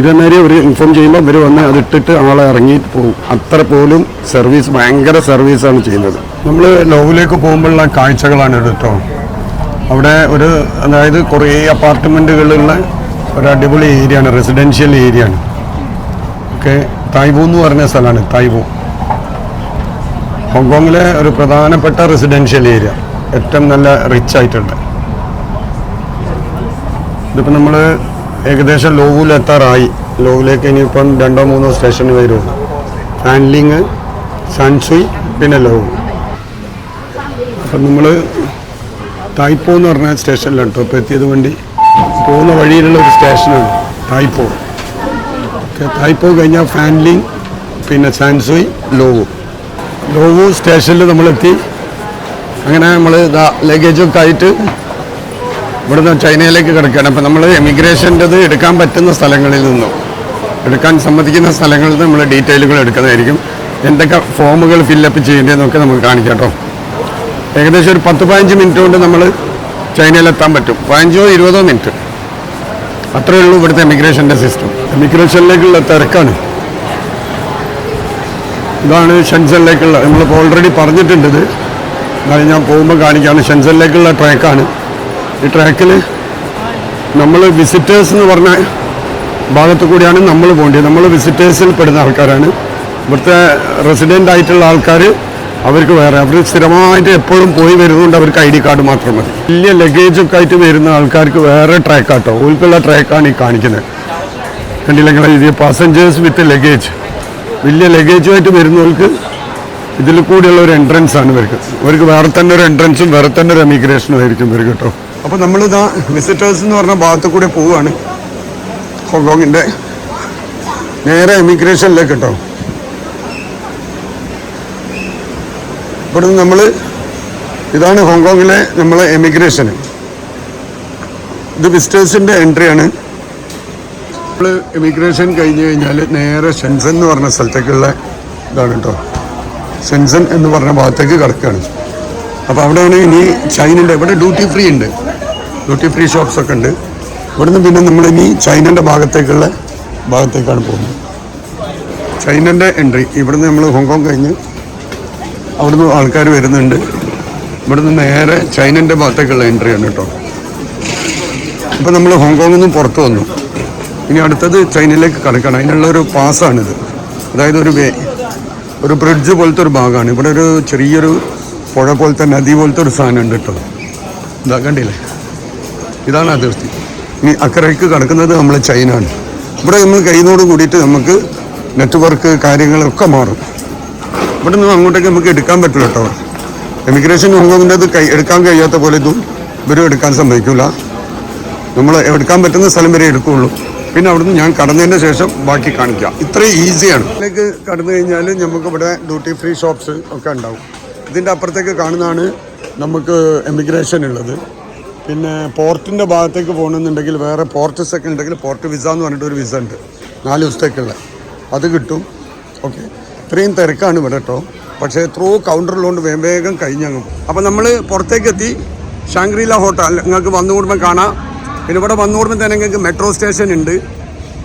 ഇതേമാതിരി ഒരു ഇൻഫോം ചെയ്യുമ്പോൾ ഇവർ വന്ന് അതിട്ടിട്ട് ആളെ ഇറങ്ങി പോകും. അത്ര പോലും സർവീസ് ഭയങ്കര സർവീസാണ് ചെയ്യുന്നത്. നമ്മൾ ലോവിലേക്ക് പോകുമ്പോഴുള്ള കാഴ്ചകളാണ് കേട്ടോ അവിടെ ഒരു അതായത് കുറേ അപ്പാർട്ട്മെന്റുകളുള്ള ഒരു അടിപൊളി ഏരിയ ആണ് റെസിഡൻഷ്യൽ ഏരിയ ആണ് ഓക്കെ തായ്വൂ എന്ന് പറഞ്ഞ സ്ഥലമാണ് തായ്വൂ. ഹോങ്കോങ്ങിലെ ഒരു പ്രധാനപ്പെട്ട റെസിഡൻഷ്യൽ ഏരിയ ഏറ്റവും നല്ല റിച്ച് ആയിട്ടുണ്ട്. ഇതിപ്പോൾ നമ്മൾ ഏകദേശം ലോവിലെത്താറായി ലോവിലേക്ക് ഇനിയിപ്പം രണ്ടോ മൂന്നോ സ്റ്റേഷൻ വരും ഹാൻഡ്ലിങ് സൺസുയി പിന്നെ ലോവ്. അപ്പം നമ്മൾ തായ്പോ എന്ന് പറഞ്ഞ സ്റ്റേഷനിലാണ് ഇപ്പോൾ എത്തിയത് വണ്ടി. പോകുന്ന വഴിയിലുള്ള ഒരു സ്റ്റേഷനാണ് തായ്പോ. തായ്പോ കഴിഞ്ഞാൽ ഫാൻലിങ് പിന്നെ സാൻസുയി ലോവു. ലോവു സ്റ്റേഷനിൽ നമ്മളെത്തി. അങ്ങനെ നമ്മൾ ലഗേജൊക്കെ ആയിട്ട് ഇവിടുന്ന് ചൈനയിലേക്ക് കിടക്കുകയാണ്. അപ്പം നമ്മൾ എമിഗ്രേഷന്റെത് എടുക്കാൻ പറ്റുന്ന സ്ഥലങ്ങളിൽ നിന്നും എടുക്കാൻ സമ്മതിക്കുന്ന സ്ഥലങ്ങളിൽ നിന്ന് നമ്മൾ ഡീറ്റെയിലുകൾ എടുക്കുന്നതായിരിക്കും. എന്തൊക്കെ ഫോമുകൾ ഫില്ലപ്പ് ചെയ്യേണ്ടതെന്നൊക്കെ നമുക്ക് കാണിക്കാം കേട്ടോ. ഏകദേശം ഒരു പത്ത് പതിനഞ്ച് മിനിറ്റ് കൊണ്ട് നമ്മൾ ചൈനയിലെത്താൻ പറ്റും. പതിനഞ്ചോ ഇരുപതോ മിനിറ്റ്. അത്രയേ ഉള്ളൂ ഇവിടുത്തെ എമിഗ്രേഷന്റെ സിസ്റ്റം എമിഗ്രേഷനിലേക്കുള്ള തിരക്കാണ്. ഇതാണ് ഷെൻസനിലേക്കുള്ള നമ്മളിപ്പോൾ ഓൾറെഡി പറഞ്ഞിട്ടുണ്ട് ഇത്. അതായത് ഞാൻ പോകുമ്പോൾ കാണിക്കാണ്. ഷെൻസനിലേക്കുള്ള ട്രാക്കാണ് ഈ ട്രാക്കിൽ നമ്മൾ വിസിറ്റേഴ്സ് എന്ന് പറഞ്ഞ ഭാഗത്തു കൂടിയാണ് നമ്മൾ പോകേണ്ടത്. നമ്മൾ വിസിറ്റേഴ്സിൽ പെടുന്ന ആൾക്കാരാണ്. ഇവിടുത്തെ റെസിഡന്റ് ആയിട്ടുള്ള ആൾക്കാർ അവർക്ക് വേറെ അവർ സ്ഥിരമായിട്ട് എപ്പോഴും പോയി വരുന്നതുകൊണ്ട് അവർക്ക് ഐ ഡി കാർഡ് മാത്രം മതി. വലിയ ലഗേജൊക്കെ ആയിട്ട് വരുന്ന ആൾക്കാർക്ക് വേറെ ട്രാക്കാട്ടോ ഓൾക്കുള്ള ട്രാക്കാണ് ഈ കാണിക്കുന്നത്. കണ്ടില്ലെങ്കിൽ ഇത് പാസഞ്ചേഴ്സ് വിത്ത് ലഗേജ് വലിയ ലഗേജുമായിട്ട് വരുന്നവർക്ക് ഇതിൽ കൂടിയുള്ള ഒരു എൻട്രൻസ് ആണ് ഇവർക്ക്. ഇവർക്ക് വേറെ തന്നെ ഒരു എൻട്രൻസും വേറെ തന്നെ ഒരു എമിഗ്രേഷനും ആയിരിക്കും ഇവർക്ക് കേട്ടോ. അപ്പോൾ നമ്മളിതാ വിസിറ്റേഴ്സ് എന്ന് പറഞ്ഞ ഭാഗത്ത് കൂടെ പോവുകയാണ് ഹോങ്കോങ്ങിന്റെ നേരെ എമിഗ്രേഷനിലേക്ക് കേട്ടോ. ഇവിടുന്ന് നമ്മൾ ഇതാണ് ഹോങ്കോങ്ങിലെ നമ്മളെ എമിഗ്രേഷന് ഇത് വിസിറ്റേഴ്സിന്റെ എൻട്രിയാണ് നമ്മൾ എമിഗ്രേഷൻ കഴിഞ്ഞ് കഴിഞ്ഞാൽ നേരെ ഷെൻസൻ എന്ന് പറഞ്ഞ സ്ഥലത്തേക്കുള്ള ഇതാണ് കേട്ടോ ഷെൻസൻ എന്ന് പറഞ്ഞ ഭാഗത്തേക്ക് കിടക്കുകയാണ് അപ്പോൾ അവിടെയാണ് ഇനി ചൈനന്റെ ഇവിടെ ഡ്യൂട്ടി ഫ്രീ ഉണ്ട്. ഡ്യൂട്ടി ഫ്രീ ഷോപ്സ് ഒക്കെ ഉണ്ട്. ഇവിടുന്ന് പിന്നെ നമ്മൾ ഇനി ചൈനന്റെ ഭാഗത്തേക്കുള്ള ഭാഗത്തേക്കാണ് പോകുന്നത്. ചൈനന്റെ എൻട്രി ഇവിടുന്ന് നമ്മൾ ഹോങ്കോങ് കഴിഞ്ഞ് അവിടുന്ന് ആൾക്കാർ വരുന്നുണ്ട്. ഇവിടുന്ന് നേരെ ചൈനന്റെ ഭാഗത്തേക്കുള്ള എൻട്രി ആണ് കേട്ടോ ഇപ്പം നമ്മൾ ഹോങ്കോങ്ങിൽ നിന്ന് പുറത്ത് വന്നു. ഇനി അടുത്തത് ചൈനയിലേക്ക് കടക്കണം. അതിനുള്ള ഒരു പാസ്സാണിത് അതായത് ഒരു വേ ഒരു ബ്രിഡ്ജ് പോലത്തെ ഒരു ഭാഗമാണ്. ഇവിടെ ഒരു ചെറിയൊരു പുഴ പോലത്തെ നദി പോലത്തെ ഒരു സാധനം ഉണ്ട് കേട്ടോ ഇതാ കണ്ടില്ലേ? ഇതാണ് അതിർത്തി. ഇനി അക്കരയ്ക്ക് കടക്കുന്നത് നമ്മൾ ചൈന ആണ് ഇവിടെ നമ്മൾ കഴിയുന്നതോട് കൂടിയിട്ട് നമുക്ക് നെറ്റ്വർക്ക് കാര്യങ്ങളൊക്കെ മാറും. ഇവിടെ നിന്ന് അങ്ങോട്ടേക്ക് നമുക്ക് എടുക്കാൻ പറ്റില്ല കേട്ടോ. എമിഗ്രേഷൻ ഹോങ്കോങ്ങിന്റെ അത് കൈ എടുക്കാൻ കഴിയാത്ത പോലെ ഇതും ഇവരും എടുക്കാൻ സമ്മതിക്കില്ല നമ്മൾ എടുക്കാൻ പറ്റുന്ന സ്ഥലം വരെ എടുക്കുകയുള്ളൂ പിന്നെ അവിടുന്ന് ഞാൻ കടന്നതിന് ശേഷം ബാക്കി കാണിക്കാം. ഇത്രയും ഈസിയാണ് ഇതിലേക്ക് കടന്നു കഴിഞ്ഞാൽ നമുക്ക് ഇവിടെ ഡ്യൂട്ടി ഫ്രീ ഷോപ്സ് ഒക്കെ ഉണ്ടാവും. ഇതിന്റെ അപ്പുറത്തേക്ക് കാണുന്നതാണ് നമുക്ക് എമിഗ്രേഷൻ ഉള്ളത്. പിന്നെ പോർട്ടിന്റെ ഭാഗത്തേക്ക് പോകണമെന്നുണ്ടെങ്കിൽ വേറെ പോർട്ടസ് ഒക്കെ ഉണ്ടെങ്കിൽ പോർട്ട് വിസ എന്ന് പറഞ്ഞിട്ട് ഒരു വിസ ഉണ്ട്. നാല് ദിവസത്തേക്കുള്ള. അത് കിട്ടും. ഓക്കെ ഇത്രയും തിരക്കാണ് ഇവിടെ കേട്ടോ പക്ഷേ ത്രൂ കൗണ്ടറിലുകൊണ്ട് വേഗം കഴിഞ്ഞങ്ങ്. അപ്പോൾ നമ്മൾ പുറത്തേക്ക് എത്തി ഷാങ്ക്രീല ഹോട്ടൽ നിങ്ങൾക്ക് വന്നുകൂടുമ്പോൾ കാണാം. പിന്നെ ഇവിടെ വന്നുകൂടുമ്പോൾ തന്നെ നിങ്ങൾക്ക് മെട്രോ സ്റ്റേഷൻ ഉണ്ട്.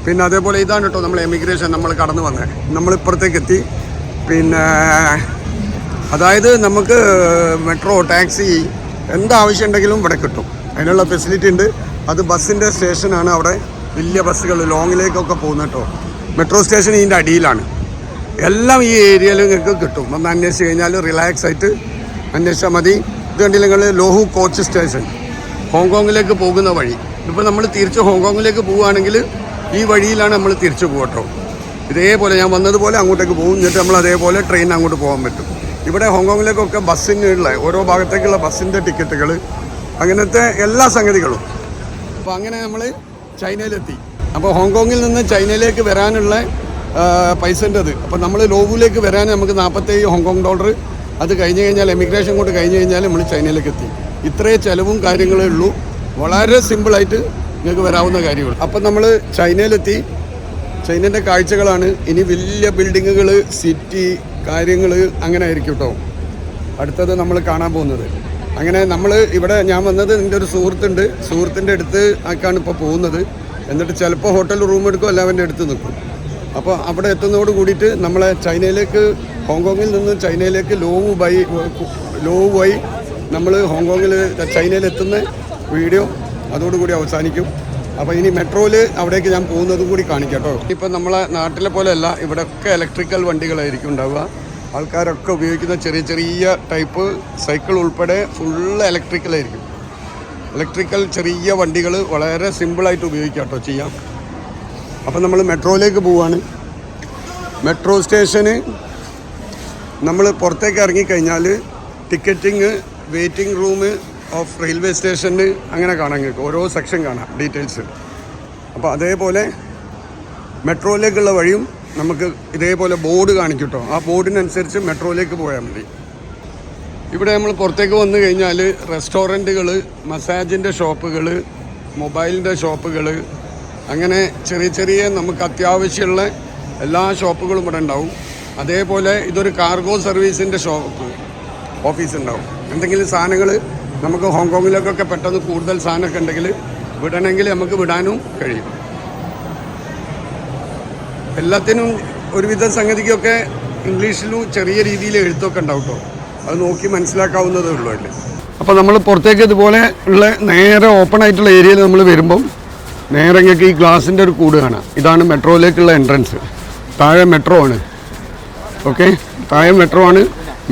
പിന്നെ അതേപോലെ ഇതാണ് കേട്ടോ നമ്മൾ എമിഗ്രേഷൻ നമ്മൾ കടന്നു വന്നത് നമ്മൾ ഇപ്പുറത്തേക്ക് എത്തി പിന്നെ അതായത് നമുക്ക് മെട്രോ ടാക്സി എന്താവശ്യം ഉണ്ടെങ്കിലും ഇവിടെ കിട്ടും. അതിനുള്ള ഫെസിലിറ്റി ഉണ്ട്. അത് ബസ്സിന്റെ സ്റ്റേഷനാണ് അവിടെ. വലിയ ബസ്സുകൾ ലോങ്ങിലേക്കൊക്കെ പോകുന്നത് കേട്ടോ മെട്രോ സ്റ്റേഷൻ ഇതിന്റെ അടിയിലാണ്. എല്ലാം ഈ ഏരിയയിൽ നിങ്ങൾക്ക് കിട്ടും. ഒന്ന് അന്വേഷിച്ച് കഴിഞ്ഞാൽ റിലാക്സ് ആയിട്ട് അന്വേഷിച്ചാൽ മതി. ഇത് കണ്ടില്ല നിങ്ങൾ ലോഹു കോച്ച് സ്റ്റേഷൻ. ഹോങ്കോങ്ങിലേക്ക് പോകുന്ന വഴി. ഇപ്പോൾ നമ്മൾ തിരിച്ച് ഹോങ്കോങ്ങിലേക്ക് പോവുകയാണെങ്കിൽ ഈ വഴിയിലാണ് നമ്മൾ തിരിച്ചു പോകട്ടോ ഇതേപോലെ ഞാൻ വന്നതുപോലെ അങ്ങോട്ടേക്ക് പോകും. എന്നിട്ട് നമ്മൾ അതേപോലെ ട്രെയിൻ അങ്ങോട്ട് പോകാൻ പറ്റും. ഇവിടെ ഹോങ്കോങ്ങിലേക്കൊക്കെ ബസ്സിനുള്ള ഓരോ ഭാഗത്തേക്കുള്ള ബസ്സിന്റെ ടിക്കറ്റുകൾ അങ്ങനത്തെ എല്ലാ സംഗതികളും. അപ്പോൾ അങ്ങനെ നമ്മൾ ചൈനയിലെത്തി. അപ്പോൾ ഹോങ്കോങ്ങിൽ നിന്ന് ചൈനയിലേക്ക് വരാനുള്ള പൈസന്റെത് അപ്പോൾ നമ്മൾ ലോഗുലേക്ക് വരാൻ നമുക്ക് നാൽപ്പത്തേഴ് ഹോങ്കോങ് ഡോളർ അത് കഴിഞ്ഞ് കഴിഞ്ഞാൽ എമിഗ്രേഷൻ കൊണ്ട് കഴിഞ്ഞ് കഴിഞ്ഞാൽ നമ്മൾ ചൈനയിലേക്ക് എത്തി. ഇത്രേ ചിലവും കാര്യങ്ങളേ ഉള്ളൂ. വളരെ സിമ്പിളായിട്ട് നിങ്ങൾക്ക് വരാവുന്ന കാര്യമുള്ളൂ അപ്പം നമ്മൾ ചൈനയിലെത്തി. ചൈനേന്റെ കാഴ്ചകളാണ്. ഇനി വലിയ ബിൽഡിങ്ങുകൾ സിറ്റി കാര്യങ്ങൾ അങ്ങനെ ആയിരിക്കും കേട്ടോ അടുത്തത് നമ്മൾ കാണാൻ പോകുന്നത്. അങ്ങനെ നമ്മൾ ഇവിടെ ഞാൻ വന്നത് എന്റെ ഒരു സുഹൃത്തുണ്ട്. സുഹൃത്തിന്റെ അടുത്ത് ആക്കാണ് ഇപ്പോൾ പോകുന്നത്. എന്നിട്ട് ചിലപ്പോൾ ഹോട്ടൽ റൂം എടുക്കും അല്ല അവന്റെ അടുത്ത് നിൽക്കും. അപ്പോൾ അവിടെ എത്തുന്നതോട് കൂടിയിട്ട് നമ്മളെ ചൈനയിലേക്ക് ഹോങ്കോങ്ങിൽ നിന്ന് ചൈനയിലേക്ക് ലോവ് ബൈ ലോവ് വഴി നമ്മൾ ഹോങ്കോങ്ങിൽ ചൈനയിൽ എത്തുന്ന വീഡിയോ അതോടുകൂടി അവസാനിക്കും. അപ്പോൾ ഇനി മെട്രോയിൽ അവിടേക്ക് ഞാൻ പോകുന്നതും കൂടി കാണിക്കാം കേട്ടോ. ഇപ്പം നമ്മളെ നാട്ടിലെ പോലെയല്ല ഇവിടെയൊക്കെ ഇലക്ട്രിക്കൽ വണ്ടികളായിരിക്കും ഉണ്ടാവുക. ആൾക്കാരൊക്കെ ഉപയോഗിക്കുന്ന ചെറിയ ചെറിയ ടൈപ്പ് സൈക്കിൾ ഉൾപ്പെടെ ഫുള്ള് ഇലക്ട്രിക്കലായിരിക്കും ഇലക്ട്രിക്കൽ ചെറിയ വണ്ടികൾ വളരെ സിമ്പിളായിട്ട് ഉപയോഗിക്കാം കേട്ടോ ചെയ്യാം. അപ്പം നമ്മൾ മെട്രോയിലേക്ക് പോവാണ്. മെട്രോ സ്റ്റേഷന് നമ്മൾ പുറത്തേക്ക് ഇറങ്ങിക്കഴിഞ്ഞാൽ ticketing waiting room of railway സ്റ്റേഷന് അങ്ങനെ കാണാൻ കേൾക്കും ഓരോ സെക്ഷൻ കാണാം ഡീറ്റെയിൽസ്. അപ്പോൾ അതേപോലെ മെട്രോയിലേക്കുള്ള വഴിയും നമുക്ക് ഇതേപോലെ ബോർഡ് കാണിക്കും കേട്ടോ ആ ബോർഡിനനുസരിച്ച് മെട്രോയിലേക്ക് പോയാൽ മതി. ഇവിടെ നമ്മൾ പുറത്തേക്ക് വന്നു കഴിഞ്ഞാൽ റെസ്റ്റോറന്റുകൾ മസാജിന്റെ ഷോപ്പുകൾ മൊബൈലിന്റെ ഷോപ്പുകൾ അങ്ങനെ ചെറിയ ചെറിയ നമുക്ക് അത്യാവശ്യമുള്ള എല്ലാ ഷോപ്പുകളും ഇവിടെ ഉണ്ടാവും. അതേപോലെ ഇതൊരു കാർഗോ സർവീസിന്റെ ഷോപ്പ് ഓഫീസ് ഉണ്ടാവും. എന്തെങ്കിലും സാധനങ്ങൾ നമുക്ക് ഹോങ്കോങ്ങിലേക്കൊക്കെ പെട്ടെന്ന് കൂടുതൽ സാധനമൊക്കെ ഉണ്ടെങ്കിൽ വിടണമെങ്കിൽ നമുക്ക് വിടാനും കഴിയും. എല്ലാത്തിനും ഒരുവിധ സംഗതിക്കൊക്കെ ഇംഗ്ലീഷിലും ചെറിയ രീതിയിൽ എഴുത്തൊക്കെ ഉണ്ടാവും കേട്ടോ. അത് നോക്കി മനസ്സിലാക്കാവുന്നതേ ഉള്ളൂ അല്ലേ അപ്പോൾ നമ്മൾ പുറത്തേക്ക് ഇതുപോലെ ഉള്ള നേരെ ഓപ്പൺ ആയിട്ടുള്ള ഏരിയയിൽ നമ്മൾ വരുമ്പം നേരെ ഈ ഗ്ലാസിന്റെ ഒരു കൂട് കാണാം. ഇതാണ് മെട്രോയിലേക്കുള്ള എൻട്രൻസ് താഴെ മെട്രോ ആണ്. ഓക്കെ താഴെ മെട്രോ ആണ്.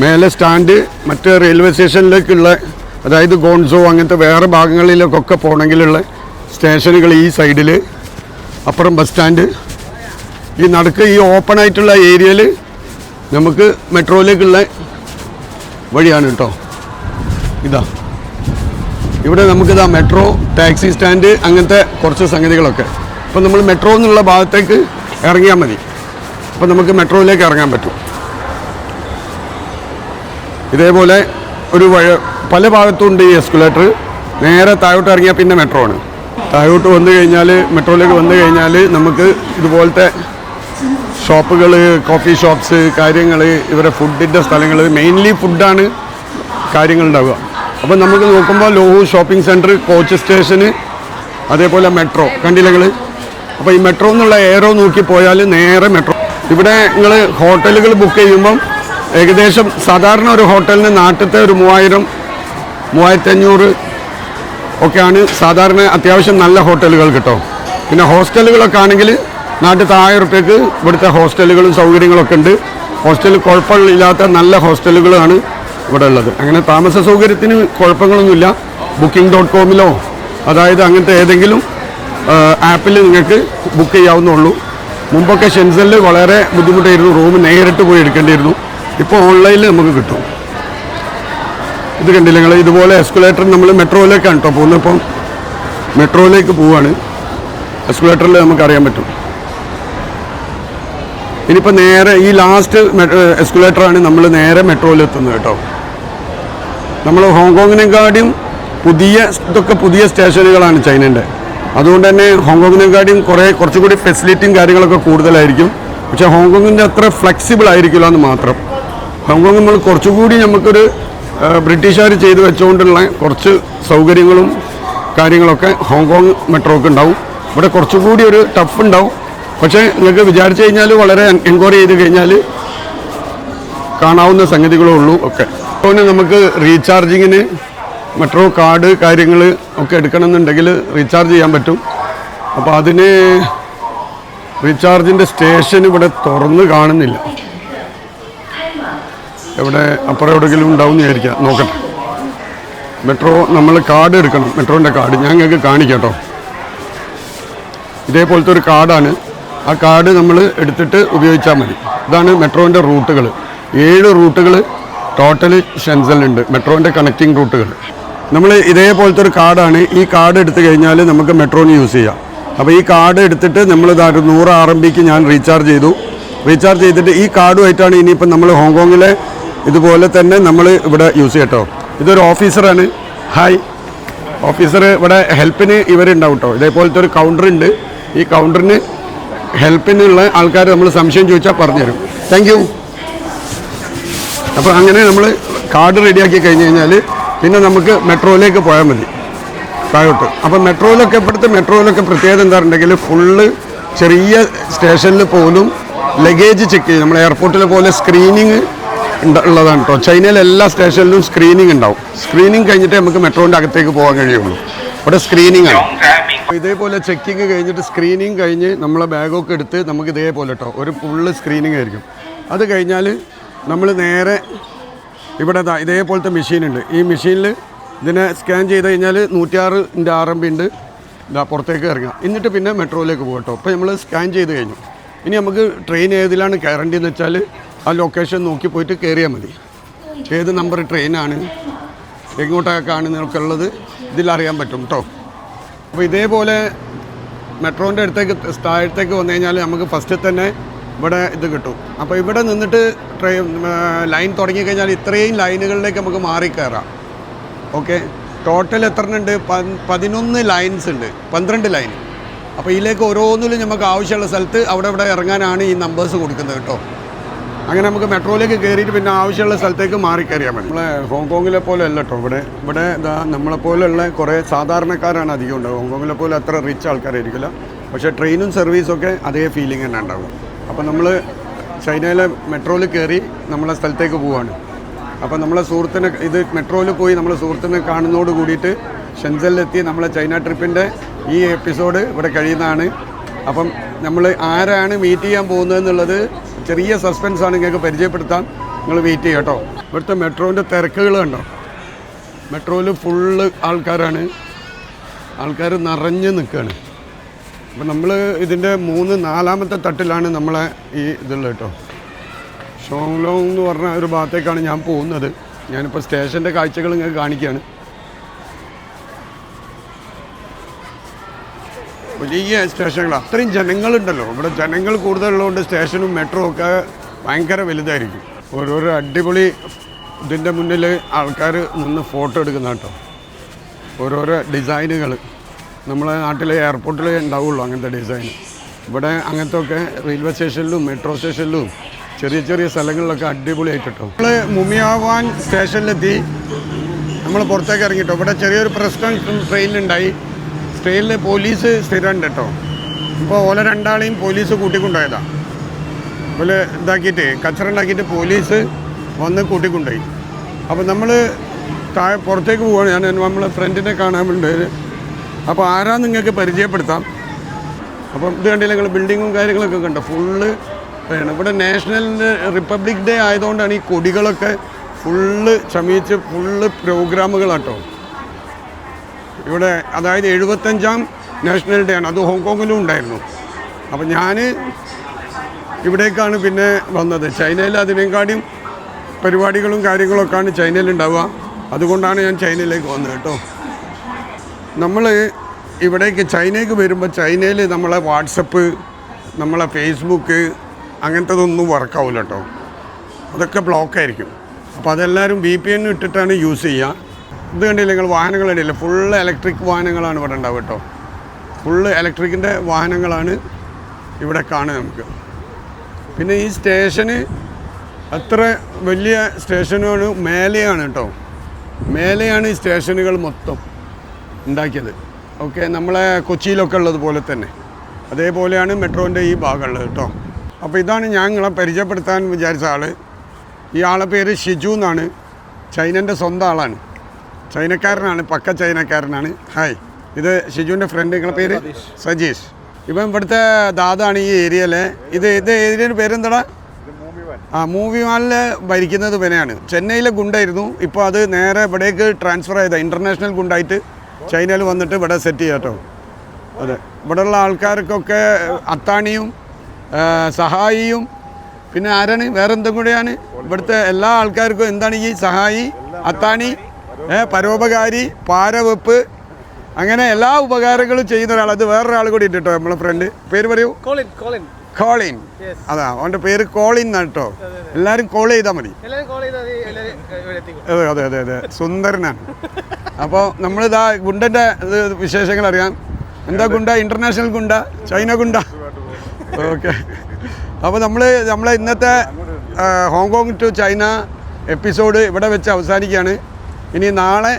മേലെ സ്റ്റാൻഡ് മറ്റ് റെയിൽവേ സ്റ്റേഷനിലേക്കുള്ള അതായത് ഗോൺസോ അങ്ങനത്തെ വേറെ ഭാഗങ്ങളിലേക്കൊക്കെ പോകണമെങ്കിലുള്ള സ്റ്റേഷനുകൾ ഈ സൈഡിൽ അപ്പുറം ബസ് സ്റ്റാൻഡ് ഈ നടുക്ക് ഈ ഓപ്പൺ ആയിട്ടുള്ള ഏരിയയിൽ നമുക്ക് മെട്രോയിലേക്കുള്ള വഴിയാണ് കേട്ടോ ഇതാ. ഇവിടെ നമുക്കിതാ മെട്രോ ടാക്സി സ്റ്റാൻഡ് അങ്ങനത്തെ കുറച്ച് സംഗതികളൊക്കെ. അപ്പോൾ നമ്മൾ മെട്രോ എന്നുള്ള ഭാഗത്തേക്ക് ഇറങ്ങിയാൽ മതി. അപ്പോൾ നമുക്ക് മെട്രോയിലേക്ക് ഇറങ്ങാൻ പറ്റും. ഇതേപോലെ ഒരു വഴ പല ഭാഗത്തും ഉണ്ട് ഈ എസ്കുലേറ്റർ നേരെ താഴോട്ട് ഇറങ്ങിയാൽ പിന്നെ മെട്രോ ആണ്. താഴോട്ട് വന്നു കഴിഞ്ഞാൽ മെട്രോയിലേക്ക് വന്നു കഴിഞ്ഞാൽ നമുക്ക് ഇതുപോലത്തെ ഷോപ്പുകൾ കോഫി ഷോപ്സ് കാര്യങ്ങൾ ഇവരെ ഫുഡിന്റെ സ്ഥലങ്ങൾ മെയിൻലി ഫുഡാണ് കാര്യങ്ങളുണ്ടാവുക അപ്പോൾ നമുക്ക് നോക്കുമ്പോൾ Lo Wu shopping centre coach സ്റ്റേഷന് അതേപോലെ മെട്രോ. കണ്ടില്ല നിങ്ങൾ അപ്പോൾ ഈ മെട്രോ എന്നുള്ള ഏറോ നോക്കി പോയാൽ നേരെ മെട്രോ. ഇവിടെ നിങ്ങൾ ഹോട്ടലുകൾ ബുക്ക് ചെയ്യുമ്പം ഏകദേശം സാധാരണ ഒരു ഹോട്ടലിന് നാട്ടിലത്തെ ഒരു മൂവായിരം മൂവായിരത്തി അഞ്ഞൂറ് ഒക്കെയാണ് സാധാരണ അത്യാവശ്യം നല്ല ഹോട്ടലുകൾ കിട്ടും. പിന്നെ ഹോസ്റ്റലുകളൊക്കെ ആണെങ്കിൽ നാട്ടിൽ ആയിരം റുപ്യക്ക് ഇവിടുത്തെ ഹോസ്റ്റലുകളും സൗകര്യങ്ങളൊക്കെ ഉണ്ട്. ഹോസ്റ്റൽ കുഴപ്പമില്ലാത്ത നല്ല ഹോസ്റ്റലുകളാണ് ഇവിടെ ഉള്ളത് അങ്ങനെ താമസ സൗകര്യത്തിന് കുഴപ്പങ്ങളൊന്നുമില്ല. ബുക്കിംഗ് ഡോട്ട് കോമിലോ അതായത് അങ്ങനത്തെ ഏതെങ്കിലും ആപ്പിൽ നിങ്ങൾക്ക് ബുക്ക് ചെയ്യാവുന്നുള്ളൂ മുമ്പൊക്കെ ഷെൻസലിൽ വളരെ ബുദ്ധിമുട്ടായിരുന്നു. റൂം നേരിട്ട് പോയി എടുക്കേണ്ടിയിരുന്നു. ഇപ്പോൾ ഓൺലൈനിൽ നമുക്ക് കിട്ടും. ഇത് കണ്ടില്ല നിങ്ങൾ ഇതുപോലെ എസ്കുലേറ്റർ നമ്മൾ മെട്രോയിലേക്കാണ് കേട്ടോ പോകുന്നത്. ഇപ്പം മെട്രോയിലേക്ക് പോവാണ്. എസ്കുലേറ്ററിൽ നമുക്ക് അറിയാൻ പറ്റും. ഇനിയിപ്പോൾ നേരെ ഈ ലാസ്റ്റ് എസ്കുലേറ്ററാണ് നമ്മൾ നേരെ മെട്രോയിൽ എത്തുന്നത് കേട്ടോ നമ്മൾ ഹോങ്കോങ്ങിനെക്കാട്ടിയും പുതിയ ഇതൊക്കെ പുതിയ സ്റ്റേഷനുകളാണ് ചൈനന്റെ. അതുകൊണ്ട് തന്നെ ഹോങ്കോങ്ങിനെക്കാട്ടിയും കുറേ കുറച്ചുകൂടി ഫെസിലിറ്റിയും കാര്യങ്ങളൊക്കെ കൂടുതലായിരിക്കും. പക്ഷേ ഹോങ്കോങ്ങിന്റെ അത്ര ഫ്ലെക്സിബിൾ ആയിരിക്കില്ല എന്ന് മാത്രം. ഹോങ്കോങ് നമ്മൾ കുറച്ചുകൂടി നമുക്കൊരു ബ്രിട്ടീഷുകാർ ചെയ്തു വെച്ചുകൊണ്ടുള്ള കുറച്ച് സൗകര്യങ്ങളും കാര്യങ്ങളൊക്കെ ഹോങ്കോങ് മെട്രോക്ക് ഉണ്ടാവും. ഇവിടെ കുറച്ചുകൂടി ഒരു ടഫ് ഉണ്ടാവും. പക്ഷേ നിങ്ങൾക്ക് വിചാരിച്ചു കഴിഞ്ഞാൽ വളരെ എൻക്വയറി ചെയ്ത് കഴിഞ്ഞാൽ കാണാവുന്ന സംഗതികളേ ഉള്ളൂ ഒക്കെ. അതുപോലെ നമുക്ക് റീചാർജിങ്ങിന് മെട്രോ കാർഡ് കാര്യങ്ങൾ ഒക്കെ എടുക്കണമെന്നുണ്ടെങ്കിൽ റീചാർജ് ചെയ്യാൻ പറ്റും. അപ്പോൾ അതിന് റീചാർജിന്റെ സ്റ്റേഷൻ ഇവിടെ തുറന്ന് കാണുന്നില്ല. എവിടെ അപ്പുറം എവിടെയെങ്കിലും ഉണ്ടാവും വിചാരിക്കാം. നോക്കട്ടെ. മെട്രോ നമ്മൾ കാർഡ് എടുക്കണം. മെട്രോന്റെ കാർഡ് ഞാൻ ഞങ്ങൾക്ക് കാണിക്കാം കേട്ടോ ഇതേപോലത്തെ ഒരു കാർഡാണ് ആ കാർഡ് നമ്മൾ എടുത്തിട്ട് ഉപയോഗിച്ചാൽ മതി. ഇതാണ് മെട്രോന്റെ റൂട്ടുകൾ ഏഴ് റൂട്ടുകൾ ടോട്ടൽ ഷെൻസലുണ്ട് മെട്രോന്റെ കണക്റ്റിംഗ് റൂട്ടുകൾ നമ്മൾ ഇതേപോലത്തെ ഒരു കാർഡാണ് ഈ കാർഡ് എടുത്തു കഴിഞ്ഞാൽ നമുക്ക് മെട്രോന് യൂസ് ചെയ്യാം. അപ്പോൾ ഈ കാർഡ് എടുത്തിട്ട് നമ്മൾ ഇതാ ഒരു നൂറ് ആർ എം ബിക്ക് ഞാൻ റീചാർജ് ചെയ്തു. റീചാർജ് ചെയ്തിട്ട് ഈ കാർഡുമായിട്ടാണ് ഇനിയിപ്പോൾ നമ്മൾ ഹോങ്കോങ്ങിലെ ഇതുപോലെ തന്നെ നമ്മൾ ഇവിടെ യൂസ് ചെയ്യട്ടോ ഇതൊരു ഓഫീസറാണ് ഹായ് ഓഫീസർ ഇവിടെ ഹെൽപ്പിന് ഇവരുണ്ടാവും കേട്ടോ ഇതേപോലത്തെ ഒരു കൗണ്ടർ ഉണ്ട്. ഈ കൗണ്ടറിന് ഹെൽപ്പിനുള്ള ആൾക്കാർ നമ്മൾ സംശയം ചോദിച്ചാൽ പറഞ്ഞുതരും. താങ്ക് അപ്പോൾ അങ്ങനെ നമ്മൾ കാർഡ് റെഡിയാക്കി കഴിഞ്ഞ് കഴിഞ്ഞാൽ പിന്നെ നമുക്ക് മെട്രോയിലേക്ക് പോയാൽ മതി താഴോട്ട്. അപ്പോൾ മെട്രോയിലൊക്കെ ഇപ്പോഴത്തെ മെട്രോയിലൊക്കെ പ്രത്യേകത എന്താണെന്നുണ്ടെങ്കിൽ ഫുള്ള് ചെറിയ സ്റ്റേഷനിൽ പോലും ലഗേജ് ചെക്ക് ചെയ്യും. നമ്മൾ എയർപോർട്ടിലെ പോലെ സ്ക്രീനിങ് ഉള്ളതാണ് കേട്ടോ. ചൈനയിലെ എല്ലാ സ്റ്റേഷനിലും സ്ക്രീനിങ് ഉണ്ടാവും. സ്ക്രീനിങ് കഴിഞ്ഞിട്ട് നമുക്ക് മെട്രോന്റെ അകത്തേക്ക് പോകാൻ കഴിയുള്ളൂ. ഇവിടെ സ്ക്രീനിങ് ആണ്. ഇതേപോലെ ചെക്കിങ് കഴിഞ്ഞിട്ട് സ്ക്രീനിങ് കഴിഞ്ഞ് നമ്മളെ ബാഗൊക്കെ എടുത്ത് നമുക്ക് ഇതേപോലെ കേട്ടോ. ഒരു ഫുള്ള് സ്ക്രീനിങ് ആയിരിക്കും. അത് കഴിഞ്ഞാൽ നമ്മൾ നേരെ ഇവിടെ ഇതേപോലത്തെ മെഷീനുണ്ട്. ഈ മെഷീനിൽ ഇതിനെ സ്കാൻ ചെയ്ത് കഴിഞ്ഞാൽ നൂറ്റിയാറിന്റെ ആർ എം ബി ഉണ്ട്. ഇതാ പുറത്തേക്ക് ഇറങ്ങാം. എന്നിട്ട് പിന്നെ മെട്രോയിലേക്ക് പോകട്ടോ. അപ്പോൾ നമ്മൾ സ്കാൻ ചെയ്ത് കഴിഞ്ഞു. ഇനി നമുക്ക് ട്രെയിൻ ഏതിലാണ് കയറേണ്ടതെന്ന് വെച്ചാൽ ആ ലൊക്കേഷൻ നോക്കി പോയിട്ട് കയറിയാൽ മതി. ഏത് നമ്പർ ട്രെയിനാണ് എങ്ങോട്ടേക്കാണ് നിങ്ങൾക്കുള്ളത് ഉള്ളത് ഇതിലറിയാൻ പറ്റും കേട്ടോ അപ്പോൾ ഇതേപോലെ മെട്രോന്റെ അടുത്തേക്ക് താഴത്തേക്ക് വന്നു കഴിഞ്ഞാൽ നമുക്ക് ഫസ്റ്റ് തന്നെ ഇവിടെ ഇത് കിട്ടും. അപ്പോൾ ഇവിടെ നിന്നിട്ട് ട്രെയിൻ ലൈൻ തുടങ്ങിക്കഴിഞ്ഞാൽ ഇത്രയും ലൈനുകളിലേക്ക് നമുക്ക് മാറിക്കയറാം ഓക്കെ ടോട്ടൽ എത്ര ഉണ്ട് പതിനൊന്ന് ലൈൻസ് ഉണ്ട്. പന്ത്രണ്ട് ലൈൻ അപ്പോൾ ഇതിലേക്ക് ഓരോന്നിലും നമുക്ക് ആവശ്യമുള്ള സ്ഥലത്ത് അവിടെ ഇവിടെ ഇറങ്ങാനാണ് ഈ നമ്പേഴ്സ് കൊടുക്കുന്നത് കേട്ടോ. അങ്ങനെ നമുക്ക് മെട്രോയിലേക്ക് കയറിയിട്ട് പിന്നെ ആവശ്യമുള്ള സ്ഥലത്തേക്ക് മാറി കയറിയാൽ മതി. നമ്മളെ ഹോങ്കോങ്ങിലെ പോലെ അല്ല കേട്ടോ. ഇവിടെ ഇവിടെ ഇതാ നമ്മളെ പോലെയുള്ള കുറേ സാധാരണക്കാരാണ് അധികം ഉണ്ടാവും ഹോങ്കോങ്ങിലെ പോലെ അത്ര റിച്ച് ആൾക്കാരായിരിക്കില്ല. പക്ഷേ ട്രെയിനും സർവീസൊക്കെ അതേ ഫീലിംഗ് തന്നെ ഉണ്ടാവും. അപ്പോൾ നമ്മൾ ചൈനയിലെ മെട്രോയിൽ കയറി നമ്മളെ സ്ഥലത്തേക്ക് പോവുകയാണ് അപ്പോൾ നമ്മളെ സുഹൃത്തിനെ ഇത് മെട്രോയിൽ പോയി നമ്മളെ സുഹൃത്തിനെ കാണുന്നതോട് കൂടിയിട്ട് ഷെൻസലിലെത്തി നമ്മളെ ചൈന ട്രിപ്പിന്റെ ഈ എപ്പിസോഡ് ഇവിടെ കഴിയുന്നതാണ്. അപ്പം നമ്മൾ ആരാണ് മീറ്റ് ചെയ്യാൻ പോകുന്നത് എന്നുള്ളത് ചെറിയ സസ്പെൻസ് ആണ് നിങ്ങൾക്ക് പരിചയപ്പെടുത്താൻ. നിങ്ങൾ വെയിറ്റ് ചെയ്യുക കേട്ടോ. ഇവിടുത്തെ മെട്രോന്റെ തിരക്കുകൾ കണ്ടോ? മെട്രോയിൽ ഫുള്ള് ആൾക്കാരാണ്. ആൾക്കാർ നിറഞ്ഞ് നിൽക്കുകയാണ് അപ്പം നമ്മൾ ഇതിന്റെ മൂന്ന് നാലാമത്തെ തട്ടിലാണ് നമ്മളെ ഈ ഇതുള്ളത് കേട്ടോ. ഷോങ്ലോങ് എന്ന് പറഞ്ഞ ഒരു ഭാഗത്തേക്കാണ് ഞാൻ പോകുന്നത്. ഞാനിപ്പോൾ സ്റ്റേഷന്റെ കാഴ്ചകൾ ഇങ്ങനെ കാണിക്കുകയാണ് വലിയ സ്റ്റേഷനുകൾ അത്രയും ജനങ്ങളുണ്ടല്ലോ. ഇവിടെ ജനങ്ങൾ കൂടുതലുള്ളതുകൊണ്ട് സ്റ്റേഷനും മെട്രോ ഒക്കെ ഭയങ്കര വലുതായിരിക്കും. ഓരോരോ അടിപൊളി ഇതിന്റെ മുന്നിൽ ആൾക്കാർ നിന്ന് ഫോട്ടോ എടുക്കുന്ന കേട്ടോ. ഓരോരോ ഡിസൈനുകൾ നമ്മളെ നാട്ടിലെ എയർപോർട്ടിൽ ഉണ്ടാവുള്ളൂ അങ്ങനത്തെ ഡിസൈൻ ഇവിടെ അങ്ങനത്തെ ഒക്കെ റെയിൽവേ സ്റ്റേഷനിലും മെട്രോ സ്റ്റേഷനിലും ചെറിയ ചെറിയ സ്ഥലങ്ങളിലൊക്കെ അടിപൊളിയായിട്ട് കേട്ടോ നമ്മൾ മുമിയാവാൻ സ്റ്റേഷനിലെത്തി നമ്മൾ പുറത്തേക്ക് ഇറങ്ങിട്ടോ. ഇവിടെ ചെറിയൊരു പ്രശ്നം ട്രെയിനിലുണ്ടായി ട്രെയിനിൽ പോലീസ് സ്ഥിരമുണ്ട് കേട്ടോ. ഇപ്പോൾ ഓല രണ്ടാളെയും പോലീസ് കൂട്ടിക്കൊണ്ടുപോയതാണ് ഓൽ ഇതാക്കിയിട്ട് കച്ചറ ഉണ്ടാക്കിയിട്ട് പോലീസ് വന്ന് കൂട്ടിക്കൊണ്ടുപോയി. അപ്പോൾ നമ്മൾ താഴെ പുറത്തേക്ക് പോവുകയാണ് ഞാൻ നമ്മളെ ഫ്രണ്ടിനെ കാണാൻ വേണ്ടി അപ്പോൾ ആരാ നിങ്ങൾക്ക് പരിചയപ്പെടുത്താം? അപ്പം ഇത് കണ്ടില്ല നിങ്ങൾ ബിൽഡിങ്ങും കാര്യങ്ങളൊക്കെ കണ്ടോ? ഫുള്ള് വേണം ഇവിടെ നാഷണൽ റിപ്പബ്ലിക് ഡേ ആയതുകൊണ്ടാണ് ഈ കൊടികളൊക്കെ ഫുള്ള് ക്ഷമിച്ച് ഫുള്ള് പ്രോഗ്രാമുകളാട്ടോ ഇവിടെ അതായത് എഴുപത്തഞ്ചാം നാഷണൽ ഡേ ആണ്. അത് ഹോങ്കോങ്ങിലും ഉണ്ടായിരുന്നു. അപ്പം ഞാൻ ഇവിടേക്കാണ് പിന്നെ വന്നത്. ചൈനയിൽ അതിനേക്കാളും പരിപാടികളും കാര്യങ്ങളൊക്കെയാണ് ചൈനയിൽ ഉണ്ടാവുക. അതുകൊണ്ടാണ് ഞാൻ ചൈനയിലേക്ക് വന്നത് കേട്ടോ. നമ്മൾ ഇവിടേക്ക് ചൈനയ്ക്ക് വരുമ്പോൾ ചൈനയിൽ നമ്മളെ വാട്സപ്പ് നമ്മളെ ഫേസ്ബുക്ക് അങ്ങനത്തതൊന്നും വർക്കാവില്ല കേട്ടോ അതൊക്കെ ബ്ലോക്കായിരിക്കും അപ്പോൾ അതെല്ലാവരും വി പി എൻ ഇട്ടിട്ടാണ് യൂസ് ചെയ്യുക ഇത് കണ്ടില്ല നിങ്ങൾ വാഹനങ്ങൾ കണ്ടില്ല? ഫുള്ള് ഇലക്ട്രിക് വാഹനങ്ങളാണ് ഇവിടെ ഉണ്ടാവുക കേട്ടോ ഫുള്ള് ഇലക്ട്രിക്കിന്റെ വാഹനങ്ങളാണ് ഇവിടെ കാണുക നമുക്ക്. പിന്നെ ഈ സ്റ്റേഷന് അത്ര വലിയ സ്റ്റേഷനാണ് മേലെയാണ് കേട്ടോ മേലെയാണ് ഈ സ്റ്റേഷനുകൾ മൊത്തം. ഉണ്ടാക്കിയത്. ഓക്കെ നമ്മളെ കൊച്ചിയിലൊക്കെ ഉള്ളത് പോലെ തന്നെ. അതേപോലെയാണ് മെട്രോന്റെ ഈ ഭാഗമുള്ളത് കേട്ടോ അപ്പോൾ ഇതാണ് ഞാൻ നിങ്ങളെ പരിചയപ്പെടുത്താൻ വിചാരിച്ച ആൾ ഈ ആളെ പേര് ഷിജു എന്നാണ്. ചൈനന്റെ സ്വന്തം ആളാണ്. ചൈനക്കാരനാണ് പക്ക ചൈനക്കാരനാണ്. ഹായ് ഇത് ഷിജുവിന്റെ ഫ്രണ്ട് നിങ്ങളെ പേര്? സജീഷ് ഇപ്പം ഇവിടുത്തെ ദാദാണ് ഈ ഏരിയയിലെ ഇത് ഇത് ഏരിയയുടെ പേരെന്താടാ? ആ മൂവി മാളിൽ ഭരിക്കുന്നത് ഇവനെയാണ്. ചെന്നൈയിലെ ഗുണ്ടായിരുന്നു. ഇപ്പോൾ അത് നേരെ ഇവിടേക്ക് ട്രാൻസ്ഫർ ചെയ്ത ഇന്റർനാഷണൽ ഗുണ്ടായിട്ട്. ചൈനയിൽ വന്നിട്ട് ഇവിടെ സെറ്റ് ചെയ്യാം കേട്ടോ. അതെ. ഇവിടെയുള്ള ആൾക്കാർക്കൊക്കെ അത്താണിയും സഹായിയും പിന്നെ ആരാണ്? വേറെന്തും കൂടെയാണ്? ഇവിടുത്തെ എല്ലാ ആൾക്കാർക്കും എന്താണ് ഈ സഹായി അത്താണി പരോപകാരി പാരവെപ്പ് അങ്ങനെ എല്ലാ ഉപകാരങ്ങളും ചെയ്യുന്ന ഒരാൾ അത് വേറൊരാൾ കൂടി ഇട്ടിട്ടോ നമ്മളെ ഫ്രണ്ട് പേര് പറയൂ. കോളിൻ അതാ അവന്റെ പേര് കോളിൻ എന്നാണ് കേട്ടോ. എല്ലാവരും കോൾ ചെയ്താൽ മതി. അതെ അതെ അതെ അതെ. സുന്ദരനാണ്. അപ്പോൾ നമ്മളിതാ ഗുണ്ടന്റെ ഇത് വിശേഷങ്ങൾ അറിയാം. എന്താ ഗുണ്ട? ഇന്റർനാഷണൽ ഗുണ്ട? ചൈന ഗുണ്ട? ഓക്കെ അപ്പോൾ നമ്മൾ നമ്മളെ ഇന്നത്തെ ഹോങ്കോങ് ടു ചൈന എപ്പിസോഡ് ഇവിടെ വെച്ച് അവസാനിക്കുകയാണ്. ഇനി നാളെ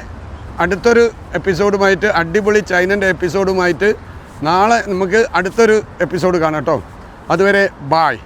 അടുത്തൊരു എപ്പിസോഡുമായിട്ട് അടിപൊളി ചൈനന്റെ എപ്പിസോഡുമായിട്ട് നാളെ നമുക്ക് അടുത്തൊരു എപ്പിസോഡ് കാണാം കേട്ടോ. അതുവരെ ബായ്